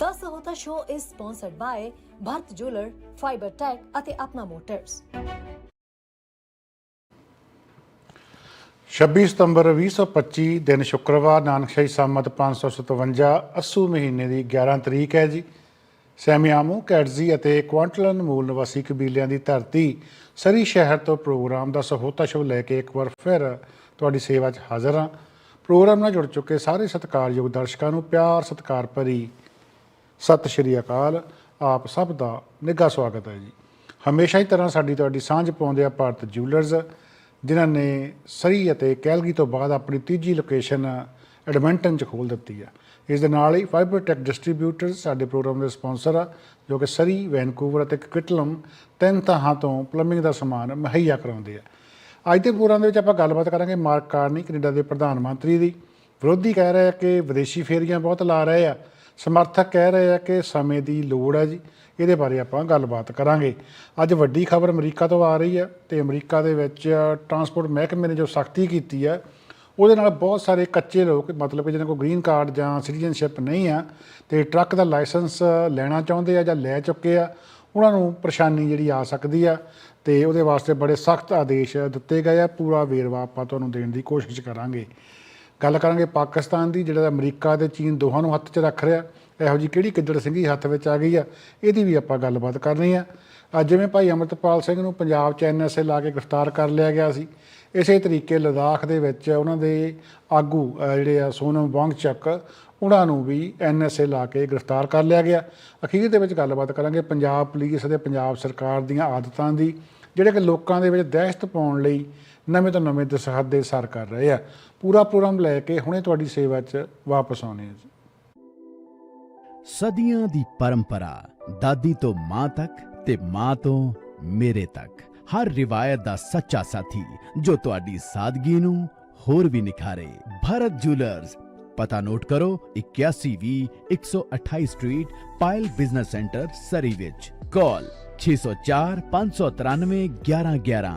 The Sahota Show is sponsored by Bharat Jeweler, Fiber Tech ਅਤੇ Apna motors 26 ਸਤੰਬਰ 2025 ਦਿਨ ਸ਼ੁੱਕਰਵਾਰ ਨਾਨਕਸ਼ਾਹੀ ਸੰਮਤ 557 ਅੱਸੂ ਮਹੀਨੇ ਦੀ 11 ਤਰੀਕ ਹੈ ਜੀ। ਸੈਮਿਆਮੂ ਕੈਟਜ਼ੀ ਅਤੇ ਕੁਆਂਟਲਨ ਮੂਲ ਨਿਵਾਸੀ ਕਬੀਲਿਆਂ ਦੀ ਧਰਤੀ ਸਰੀ ਸ਼ਹਿਰ ਤੋਂ ਪ੍ਰੋਗਰਾਮ ਦਾ ਸਹੋਤਾ ਸ਼ੋ ਲੈ ਕੇ ਇੱਕ ਵਾਰ ਫਿਰ ਤੁਹਾਡੀ ਸੇਵਾ 'ਚ ਹਾਜ਼ਰ ਹਾਂ। ਪ੍ਰੋਗਰਾਮ ਨਾਲ ਜੁੜ ਚੁੱਕੇ ਸਾਰੇ ਸਤਿਕਾਰਯੋਗ ਦਰਸ਼ਕਾਂ ਨੂੰ ਪਿਆਰ ਸਤਿਕਾਰ ਭਰੀ ਸਤਿ ਸ਼੍ਰੀ ਅਕਾਲ। ਆਪ ਸਭ ਦਾ ਨਿੱਘਾ ਸਵਾਗਤ ਹੈ ਜੀ। ਹਮੇਸ਼ਾ ਹੀ ਤਰ੍ਹਾਂ ਸਾਡੀ ਤੁਹਾਡੀ ਸਾਂਝ ਪਾਉਂਦੇ ਆ ਭਾਰਤ ਜਿਊਲਰਸ ਜਿਨ੍ਹਾਂ ਨੇ ਸਰੀ ਅਤੇ ਕੈਲਗੀ ਤੋਂ ਬਾਅਦ ਆਪਣੀ ਤੀਜੀ ਲੋਕੇਸ਼ਨ ਐਡਮਿੰਟਨ 'ਚ ਖੋਲ ਦਿੱਤੀ ਆ। ਇਸ ਦੇ ਨਾਲ ਹੀ ਫਾਈਬਰ ਟੈਕ ਡਿਸਟ੍ਰੀਬਿਊਟਰਸ ਸਾਡੇ ਪ੍ਰੋਗਰਾਮ ਦੇ ਸਪਾਂਸਰ ਆ, ਜੋ ਕਿ ਸਰੀ, ਵੈਨਕੂਵਰ ਅਤੇ ਕਿਟਲਮ, ਤਿੰਨ ਥਾਂ ਤੋਂ ਪਲੰਬਿੰਗ ਦਾ ਸਮਾਨ ਮੁਹੱਈਆ ਕਰਾਉਂਦੇ ਆ। ਅੱਜ ਦੇ ਪ੍ਰੋਗਰਾਮ ਦੇ ਵਿੱਚ ਆਪਾਂ ਗੱਲਬਾਤ ਕਰਾਂਗੇ ਮਾਰਕ ਕਾਰਨੀ, ਕੈਨੇਡਾ ਦੇ ਪ੍ਰਧਾਨ ਮੰਤਰੀ ਦੀ। ਵਿਰੋਧੀ ਕਹਿ ਰਹੇ ਆ ਕਿ ਵਿਦੇਸ਼ੀ ਫੇਰੀਆਂ ਬਹੁਤ ਲਾ ਰਹੇ ਆ। ਸਮਰਥਕ ਕਹਿ ਰਹੇ ਆ ਕਿ ਸਮੇਂ ਦੀ ਲੋੜ ਹੈ ਜੀ। ਇਹਦੇ ਬਾਰੇ ਆਪਾਂ ਗੱਲਬਾਤ ਕਰਾਂਗੇ। ਅੱਜ ਵੱਡੀ ਖਬਰ ਅਮਰੀਕਾ ਤੋਂ ਆ ਰਹੀ ਹੈ ਤੇ ਅਮਰੀਕਾ ਦੇ ਵਿੱਚ ਟਰਾਂਸਪੋਰਟ ਮਹਿਕਮੇ ਨੇ ਜੋ ਸਖਤੀ ਕੀਤੀ ਹੈ, ਉਹਦੇ ਨਾਲ ਬਹੁਤ ਸਾਰੇ ਕੱਚੇ ਲੋਕ, ਮਤਲਬ ਕਿ ਜਿਹਨਾਂ ਕੋਲ ਗ੍ਰੀਨ ਕਾਰਡ ਜਾਂ ਸਿਟੀਜ਼ਨਸ਼ਿਪ ਨਹੀਂ ਆ ਤੇ ਟਰੱਕ ਦਾ ਲਾਇਸੈਂਸ ਲੈਣਾ ਚਾਹੁੰਦੇ ਆ ਜਾਂ ਲੈ ਚੁੱਕੇ ਆ, ਉਹਨਾਂ ਨੂੰ ਪਰੇਸ਼ਾਨੀ ਜਿਹੜੀ ਆ ਸਕਦੀ ਆ ਤੇ ਉਹਦੇ ਵਾਸਤੇ ਬੜੇ ਸਖਤ ਆਦੇਸ਼ ਦਿੱਤੇ ਗਏ ਆ। ਪੂਰਾ ਵੇਰਵਾ ਆਪਾਂ ਤੁਹਾਨੂੰ ਦੇਣ ਦੀ ਕੋਸ਼ਿਸ਼ ਕਰਾਂਗੇ। ਗੱਲ ਕਰਾਂਗੇ ਪਾਕਿਸਤਾਨ ਦੀ, ਜਿਹੜਾ ਅਮਰੀਕਾ ਤੇ ਚੀਨ ਦੋਹਾਂ ਨੂੰ ਹੱਥ 'ਚ ਰੱਖ ਰਿਹਾ, ਇਹੋ ਜੀ ਕਿਹੜੀ ਕਿੱਦੜ ਸਿੰਘੀ ਹੱਥ ਵਿੱਚ ਆ ਗਈ ਆ, ਇਹਦੀ ਵੀ ਆਪਾਂ ਗੱਲਬਾਤ ਕਰਨੀ ਆ। ਅੱਜ ਜਿਵੇਂ ਭਾਈ ਅਮਰਤਪਾਲ ਸਿੰਘ ਨੂੰ ਪੰਜਾਬ 'ਚ ਐਨਐਸਏ ਲਾ ਕੇ ਗ੍ਰਿਫਤਾਰ ਕਰ ਲਿਆ ਗਿਆ ਸੀ, ਇਸੇ ਤਰੀਕੇ ਲਦਾਖ ਦੇ ਵਿੱਚ ਉਹਨਾਂ ਦੇ ਆਗੂ ਜਿਹੜੇ ਆ ਸੋਨਮ ਵਾਂਗਚਕ, ਉਹਨਾਂ ਨੂੰ ਵੀ ਐਨਐਸਏ ਲਾ ਕੇ ਗ੍ਰਿਫਤਾਰ ਕਰ ਲਿਆ ਗਿਆ। ਅਖੀਰ ਦੇ ਵਿੱਚ ਗੱਲਬਾਤ ਕਰਾਂਗੇ ਪੰਜਾਬ ਪੁਲਿਸ ਅਤੇ ਪੰਜਾਬ ਸਰਕਾਰ ਦੀਆਂ ਆਦਤਾਂ ਦੀ, ਜਿਹੜੇ ਕਿ ਲੋਕਾਂ ਦੇ ਵਿੱਚ ਦਹਿਸ਼ਤ ਪਾਉਣ ਲਈ ਨਵੇਂ ਤੋਂ ਨਵੇਂ ਦਸਹੱਦੇ ਸਰ ਕਰ ਰਹੇ ਆ। ਪੂਰਾ ਪ੍ਰੋਗਰਾਮ ਲੈ ਕੇ ਹੁਣੇ ਤੁਹਾਡੀ ਸੇਵਾ 'ਚ ਵਾਪਸ ਆਉਣੇ ਆ ਜੀ। ਸਦੀਆਂ ਦੀ ਪਰੰਪਰਾ, ਦਾਦੀ ਤੋਂ ਮਾਂ ਤੱਕ ਤੇ ਮਾਂ ਤੋਂ ਮੇਰੇ ਤੱਕ। ਹਰ ਰਿਵਾਇਤ ਦਾ ਸੱਚਾ ਸਾਥੀ ਜੋ ਤੁਹਾਡੀ ਸਾਦਗੀ ਨੂੰ ਹੋਰ ਵੀ ਨਿਖਾਰੇ। ਭਾਰਤ ਜੁਐਲਰਸ, ਪਤਾ ਨੋਟ ਕਰੋ 8120 128 street, Payal business centre, Surrey ਵਿੱਚ। ਕਾਲ 604 593 1111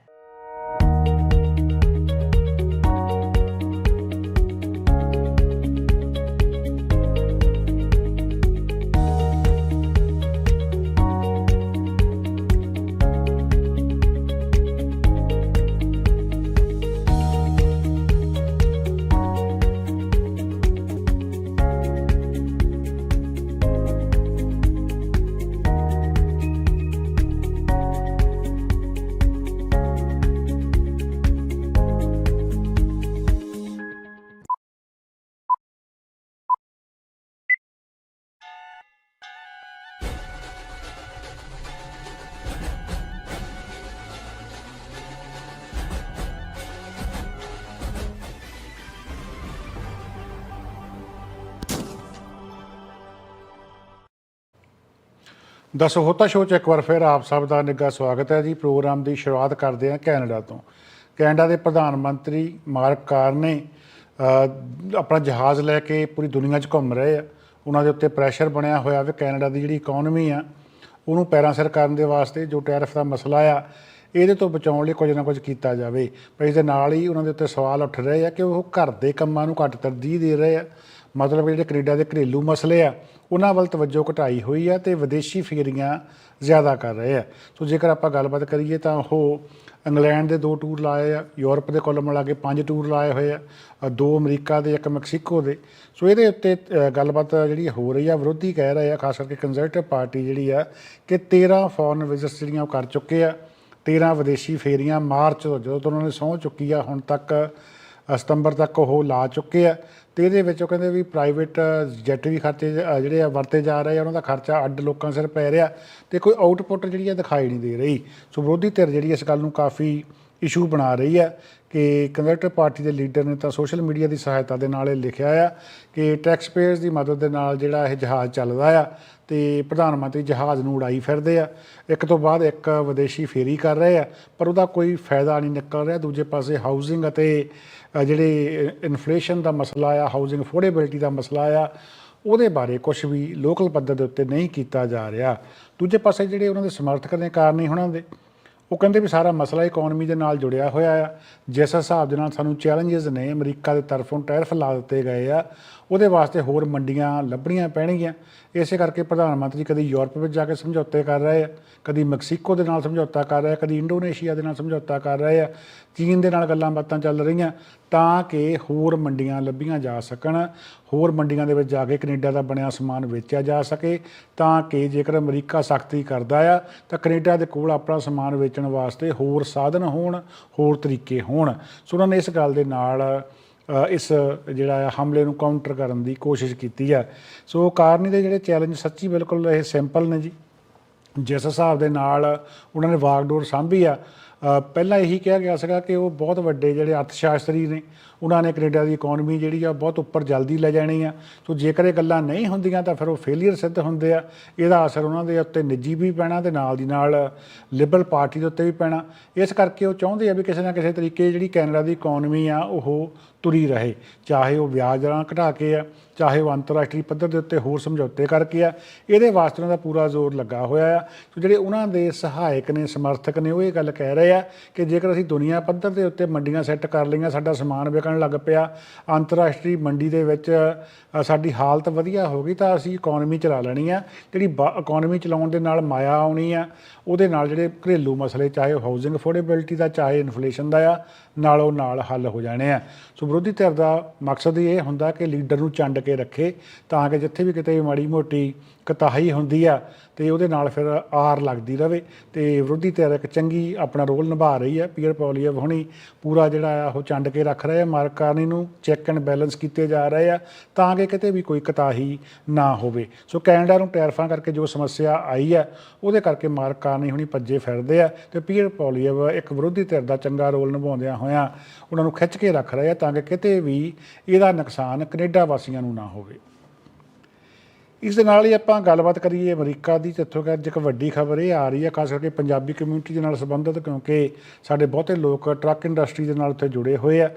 ਦਸੋ, ਹੋਤਾ ਸ਼ੋਅ 'ਚ ਇੱਕ ਵਾਰ ਫਿਰ ਆਪ ਸਭ ਦਾ ਨਿੱਘਾ ਸਵਾਗਤ ਹੈ ਜੀ। ਪ੍ਰੋਗਰਾਮ ਦੀ ਸ਼ੁਰੂਆਤ ਕਰਦੇ ਹਾਂ ਕੈਨੇਡਾ ਤੋਂ। ਕੈਨੇਡਾ ਦੇ ਪ੍ਰਧਾਨ ਮੰਤਰੀ ਮਾਰਕ ਕਾਰਨੇ ਆਪਣਾ ਜਹਾਜ਼ ਲੈ ਕੇ ਪੂਰੀ ਦੁਨੀਆ 'ਚ ਘੁੰਮ ਰਹੇ ਆ। ਉਹਨਾਂ ਦੇ ਉੱਤੇ ਪ੍ਰੈਸ਼ਰ ਬਣਿਆ ਹੋਇਆ ਵੀ ਕੈਨੇਡਾ ਦੀ ਜਿਹੜੀ ਇਕਨੋਮੀ ਆ, ਉਹਨੂੰ ਪੈਰਾਂ ਸਿਰ ਕਰਨ ਦੇ ਵਾਸਤੇ ਜੋ ਟੈਰਿਫ ਦਾ ਮਸਲਾ ਆ, ਇਹਦੇ ਤੋਂ ਬਚਾਉਣ ਲਈ ਕੁਝ ਨਾ ਕੁਝ ਕੀਤਾ ਜਾਵੇ। ਪਰ ਇਸ ਦੇ ਨਾਲ ਹੀ ਉਹਨਾਂ ਦੇ ਉੱਤੇ ਸਵਾਲ ਉੱਠ ਰਹੇ ਆ ਕਿ ਉਹ ਘਰ ਦੇ ਕੰਮਾਂ ਨੂੰ ਘੱਟ ਤਰਜੀਹ ਦੇ ਰਹੇ ਆ। ਮਤਲਬ ਜਿਹੜੇ ਕੈਨੇਡਾ ਦੇ ਘਰੇਲੂ ਮਸਲੇ ਆ, ਉਹਨਾਂ ਵੱਲ ਤਵੱਜੋ ਘਟਾਈ ਹੋਈ ਆ ਤੇ ਵਿਦੇਸ਼ੀ ਫੇਰੀਆਂ ਜ਼ਿਆਦਾ ਕਰ ਰਹੇ ਆ। ਸੋ ਜੇਕਰ ਆਪਾਂ ਗੱਲਬਾਤ ਕਰੀਏ ਤਾਂ ਉਹ ਇੰਗਲੈਂਡ ਦੇ ਦੋ ਟੂਰ ਲਾਏ ਆ, ਯੂਰਪ ਦੇ ਕੁੱਲ ਮਿਲਾ ਕੇ ਪੰਜ ਟੂਰ ਲਾਏ ਹੋਏ ਆ ਦੋ ਅਮਰੀਕਾ ਦੇ, ਇੱਕ ਮੈਕਸੀਕੋ ਦੇ। ਸੋ ਇਹਦੇ ਉੱਤੇ ਗੱਲਬਾਤ ਜਿਹੜੀ ਹੋ ਰਹੀ ਆ, ਵਿਰੋਧੀ ਕਹਿ ਰਹੇ ਆ, ਖਾਸ ਕਰਕੇ ਕੰਜ਼ਰਵੇਟਿਵ ਪਾਰਟੀ ਜਿਹੜੀ ਆ, ਕਿ 13 ਫੋਰਨ ਵਿਜ਼ਿਟਸ ਜਿਹੜੀਆਂ ਉਹ ਕਰ ਚੁੱਕੇ ਆ 13 ਵਿਦੇਸ਼ੀ ਫੇਰੀਆਂ ਮਾਰਚ ਤੋਂ, ਜਦੋਂ ਤੋਂ ਉਹਨਾਂ ਨੇ ਸਹੁੰ ਚੁੱਕੀ ਆ, ਹੁਣ ਤੱਕ ਸਤੰਬਰ ਤੱਕ ਉਹ ਲਾ ਚੁੱਕੇ ਆ। ਤੇ ਇਹਦੇ ਵਿੱਚ ਉਹ ਕਹਿੰਦੇ ਵੀ ਪ੍ਰਾਈਵੇਟ ਜੈਟ ਵੀ ਖਰਚੇ ਜਿਹੜੇ ਆ ਵਰਤੇ ਜਾ ਰਹੇ ਆ, ਉਹਨਾਂ ਦਾ ਖਰਚਾ ਅੱਡ ਲੋਕਾਂ ਸਿਰ ਪੈ ਰਿਹਾ ਤੇ ਕੋਈ ਆਊਟਪੁੱਟ ਜਿਹੜੀ ਆ ਦਿਖਾਈ ਨਹੀਂ ਦੇ ਰਹੀ। ਸੋ ਵਿਰੋਧੀ ਧਿਰ ਜਿਹੜੀ ਇਸ ਗੱਲ ਨੂੰ ਕਾਫੀ ਇਸ਼ੂ ਬਣਾ ਰਹੀ ਹੈ ਕਿ ਕੰਜ਼ਰਵੇਟਿਵ ਪਾਰਟੀ ਦੇ ਲੀਡਰ ਨੇ ਤਾਂ ਸੋਸ਼ਲ ਮੀਡੀਆ ਦੀ ਸਹਾਇਤਾ ਦੇ ਨਾਲ ਇਹ ਲਿਖਿਆ ਆ ਕਿ ਟੈਕਸ ਪੇਅਰਸ ਦੀ ਮਦਦ ਦੇ ਨਾਲ ਜਿਹੜਾ ਇਹ ਜਹਾਜ਼ ਚੱਲਦਾ ਆ ਤੇ ਪ੍ਰਧਾਨ ਮੰਤਰੀ ਜਹਾਜ਼ ਨੂੰ ਉਡਾਈ ਫਿਰਦੇ ਆ। ਇੱਕ ਤੋਂ ਬਾਅਦ ਇੱਕ ਵਿਦੇਸ਼ੀ ਫੇਰੀ ਕਰ ਰਹੇ ਆ, ਪਰ ਉਹਦਾ ਕੋਈ ਫਾਇਦਾ ਨਹੀਂ ਨਿਕਲ ਰਿਹਾ। ਦੂਜੇ ਪਾਸੇ ਹਾਊਸਿੰਗ ਅਤੇ ਜਿਹੜੇ ਇਨਫਲੇਸ਼ਨ ਦਾ ਮਸਲਾ ਆ ਹਾਊਸਿੰਗ ਅਫੋਰਡੇਬਿਲਟੀ ਦਾ ਮਸਲਾ ਆ, ਉਹਦੇ ਬਾਰੇ ਕੁਝ ਵੀ ਲੋਕਲ ਪੱਧਰ ਦੇ ਉੱਤੇ ਨਹੀਂ ਕੀਤਾ ਜਾ ਰਿਹਾ। ਦੂਜੇ ਪਾਸੇ ਜਿਹੜੇ ਉਹਨਾਂ ਦੇ ਸਮਰਥਕ ਨੇ ਕਾਰਨ ਹੀ ਉਹਨਾਂ ਦੇ, ਉਹ ਕਹਿੰਦੇ ਵੀ ਸਾਰਾ ਮਸਲਾ ਇਕਨੋਮੀ ਦੇ ਨਾਲ ਜੁੜਿਆ ਹੋਇਆ ਆ। ਜਿਸ ਹਿਸਾਬ ਦੇ ਨਾਲ ਸਾਨੂੰ ਚੈਲੰਜਸ ਨੇ, ਅਮਰੀਕਾ ਦੇ ਤਰਫੋਂ ਟੈਰਫ ਲਾ ਦਿੱਤੇ ਗਏ ਆ। ਉਹਦੇ ਵਾਸਤੇ ਹੋਰ ਮੰਡੀਆਂ ਲੱਭਣੀਆਂ ਪੈਣਗੀਆਂ। ਇਸੇ ਕਰਕੇ ਪ੍ਰਧਾਨ ਮੰਤਰੀ ਕਦੀ ਯੂਰਪ ਵਿੱਚ ਜਾ ਕੇ ਸਮਝੌਤੇ ਕਰ ਰਹੇ ਆ, ਕਦੀ ਮੈਕਸੀਕੋ ਦੇ ਨਾਲ ਸਮਝੌਤਾ ਕਰ ਰਹੇ ਆ, ਕਦੀ ਇੰਡੋਨੇਸ਼ੀਆ ਦੇ ਨਾਲ ਸਮਝੌਤਾ ਕਰ ਰਹੇ ਆ, ਚੀਨ ਦੇ ਨਾਲ ਗੱਲਾਂ ਬਾਤਾਂ ਚੱਲ ਰਹੀਆਂ ਤਾਂ ਕਿ ਹੋਰ ਮੰਡੀਆਂ ਲੱਭੀਆਂ ਜਾ ਸਕਣ, ਹੋਰ ਮੰਡੀਆਂ ਦੇ ਵਿੱਚ ਜਾ ਕੇ ਕੈਨੇਡਾ ਦਾ ਬਣਿਆ ਸਮਾਨ ਵੇਚਿਆ ਜਾ ਸਕੇ ਤਾਂ ਕਿ ਜੇਕਰ ਅਮਰੀਕਾ ਸਖਤੀ ਕਰਦਾ ਆ ਤਾਂ ਕੈਨੇਡਾ ਦੇ ਕੋਲ ਆਪਣਾ ਸਮਾਨ ਵੇਚਣ ਵਾਸਤੇ ਹੋਰ ਸਾਧਨ ਹੋਣ, ਹੋਰ ਤਰੀਕੇ ਹੋਣ। ਸੋ ਉਹਨਾਂ ਨੇ ਇਸ ਗੱਲ ਦੇ ਨਾਲ ਇਸ ਜਿਹੜਾ ਆ ਹਮਲੇ ਨੂੰ ਕਾਊਂਟਰ ਕਰਨ ਦੀ ਕੋਸ਼ਿਸ਼ ਕੀਤੀ ਆ ਸੋ ਕਾਰਨੀ ਦੇ ਜਿਹੜੇ ਚੈਲੰਜ ਸੱਚੀ ਬਿਲਕੁਲ ਇਹ ਸਿੰਪਲ ਨੇ ਜੀ। ਜਿਸ ਹਿਸਾਬ ਦੇ ਨਾਲ ਉਹਨਾਂ ਨੇ ਵਾਗਡੋਰ ਸਾਂਭੀ ਆ ਪਹਿਲਾਂ ਇਹੀ ਕਿਹਾ ਗਿਆ ਸੀਗਾ ਕਿ ਉਹ ਬਹੁਤ ਵੱਡੇ ਜਿਹੜੇ ਅਰਥਸ਼ਾਸਤਰੀ ਨੇ ਉਹਨਾਂ ਨੇ ਕੈਨੇਡਾ ਦੀ ਇਕਨੋਮੀ ਜਿਹੜੀ ਆ ਬਹੁਤ ਉੱਪਰ ਜਲਦੀ ਲੈ ਜਾਣੀ ਆ। ਸੋ ਜੇਕਰ ਇਹ ਗੱਲਾਂ ਨਹੀਂ ਹੁੰਦੀਆਂ ਤਾਂ ਫਿਰ ਉਹ ਫੇਲੀਅਰ ਸਿੱਧ ਹੁੰਦੇ ਆ। ਇਹਦਾ ਅਸਰ ਉਹਨਾਂ ਦੇ ਉੱਤੇ ਨਿੱਜੀ ਵੀ ਪੈਣਾ ਤੇ ਨਾਲ ਦੀ ਨਾਲ ਲਿਬਰਲ ਪਾਰਟੀ ਦੇ ਉੱਤੇ ਵੀ ਪੈਣਾ। ਇਸ ਕਰਕੇ ਉਹ ਚਾਹੁੰਦੇ ਆ ਵੀ ਕਿਸੇ ਨਾ ਕਿਸੇ ਤਰੀਕੇ ਜਿਹੜੀ ਕੈਨੇਡਾ ਦੀ ਇਕਨੋਮੀ ਆ ਉਹ ਤੁਰੀ ਰਹੇ। ਚਾਹੇ ਉਹ ਵਿਆਜ ਦਰਾਂ ਘਟਾ ਕੇ ਆ, ਚਾਹੇ ਉਹ ਅੰਤਰਰਾਸ਼ਟਰੀ ਪੱਧਰ ਦੇ ਉੱਤੇ ਹੋਰ ਸਮਝੌਤੇ ਕਰਕੇ ਆ, ਇਹਦੇ ਵਾਸਤੇ ਉਹਨਾਂ ਦਾ ਪੂਰਾ ਜ਼ੋਰ ਲੱਗਾ ਹੋਇਆ ਆ। ਸੋ ਜਿਹੜੇ ਉਹਨਾਂ ਦੇ ਸਹਾਇਕ ਨੇ, ਸਮਰਥਕ ਨੇ ਉਹ ਇਹ ਗੱਲ ਕਹਿ ਰਹੇ ਆ ਕਿ ਜੇਕਰ ਅਸੀਂ ਦੁਨੀਆ ਪੱਧਰ ਦੇ ਉੱਤੇ ਮੰਡੀਆਂ ਸੈੱਟ ਕਰ ਲਈਆਂ, ਸਾਡਾ ਸਮਾਨ ਵਿਕਣ ਲੱਗ ਪਿਆ। ਅੰਤਰਰਾਸ਼ਟਰੀ ਮੰਡੀ ਦੇ ਵਿੱਚ ਸਾਡੀ ਹਾਲਤ ਵਧੀਆ ਹੋ ਗਈ ਤਾਂ ਅਸੀਂ ਇਕਨੋਮੀ ਚਲਾ ਲੈਣੀ ਆ। ਜਿਹੜੀ ਇਕਨੋਮੀ ਚਲਾਉਣ ਦੇ ਨਾਲ ਮਾਇਆ ਆਉਣੀ ਆ। ਉਹਦੇ ਨਾਲ ਜਿਹੜੇ ਘਰੇਲੂ ਮਸਲੇ, ਚਾਹੇ ਉਹ ਹਾਊਸਿੰਗ ਅਫੋਰਡੇਬਿਲਟੀ ਦਾ, ਚਾਹੇ ਇਨਫਲੇਸ਼ਨ ਦਾ ਆ, ਨਾਲੋਂ ਨਾਲ ਹੱਲ ਹੋ ਜਾਣੇ ਆ। ਸੋ ਵਿਰੋਧੀ ਧਿਰ ਦਾ ਮਕਸਦ ਇਹ ਹੁੰਦਾ ਕਿ ਲੀਡਰ ਨੂੰ ਚੰਡ ਕੇ ਰੱਖੇ, ਤਾਂ ਕਿ ਜਿੱਥੇ ਵੀ ਕਿਤੇ ਮਾੜੀ ਮੋਟੀ ਕਤਾਹੀ ਹੁੰਦੀ ਆ, ਤੇ ਉਹਦੇ ਨਾਲ ਫਿਰ ਆਰ ਲੱਗਦੀ ਰਵੇ। ਤੇ ਵਿਰੋਧੀ ਧਿਰ ਇੱਕ ਚੰਗੀ ਆਪਣਾ ਰੋਲ ਨਿਭਾ ਰਹੀ ਹੈ ਪੀਅਰ ਪੌਲੀਅਵ ਹੁਣੀ ਪੂਰਾ ਜਿਹੜਾ ਆ, ਉਹ ਚੰਡ ਕੇ ਰੱਖ ਰਹੇ ਆ, ਮਾਰਕ ਨੂੰ ਚੈੱਕ ਐਂਡ ਬੈਲੈਂਸ ਕੀਤੇ ਜਾ ਰਹੇ ਆ, ਤਾਂ ਕਿ ਕਿਤੇ ਵੀ ਕੋਈ ਕਤਾਹੀ ਨਾ ਹੋਵੇ। ਸੋ ਕੈਨੇਡਾ ਨੂੰ ਟੈਰਫਾਂ ਕਰਕੇ ਜੋ ਸਮੱਸਿਆ ਆਈ ਹੈ ਉਹਦੇ ਕਰਕੇ ਮਾਰਕ ਕਾਰਨੀ ਹੁਣੀ ਭੱਜੇ ਫਿਰਦੇ ਆ ਤੇ ਪੀਅਰ ਪੌਲੀਅਵ ਇੱਕ ਵਿਰੋਧੀ ਧਿਰ ਦਾ ਚੰਗਾ ਰੋਲ ਨਿਭਾਉਂਦਿਆਂ ਹੋਇਆਂ ਉਹਨਾਂ ਨੂੰ ਖਿੱਚ ਕੇ ਰੱਖ ਰਹੇ ਆ ਤਾਂ ਕਿ ਕਿਤੇ ਵੀ ਇਹਦਾ ਨੁਕਸਾਨ ਕੈਨੇਡਾ ਵਾਸੀਆਂ ਨੂੰ ਨਾ ਹੋਵੇ। ਇਸ ਦੇ ਨਾਲ ਹੀ ਆਪਾਂ ਗੱਲਬਾਤ ਕਰੀਏ ਅਮਰੀਕਾ ਦੀ ਜਿੱਥੋਂ ਕਿ ਅੱਜ ਇੱਕ ਵੱਡੀ ਖਬਰ ਇਹ ਆ ਰਹੀ ਹੈ ਖਾਸ ਕਰਕੇ ਪੰਜਾਬੀ ਕਮਿਊਨਿਟੀ ਦੇ ਨਾਲ ਸੰਬੰਧਿਤ, ਕਿਉਂਕਿ ਸਾਡੇ ਬਹੁਤੇ ਲੋਕ ਟਰੱਕ ਇੰਡਸਟਰੀ ਦੇ ਨਾਲ ਉੱਥੇ ਜੁੜੇ ਹੋਏ ਆ।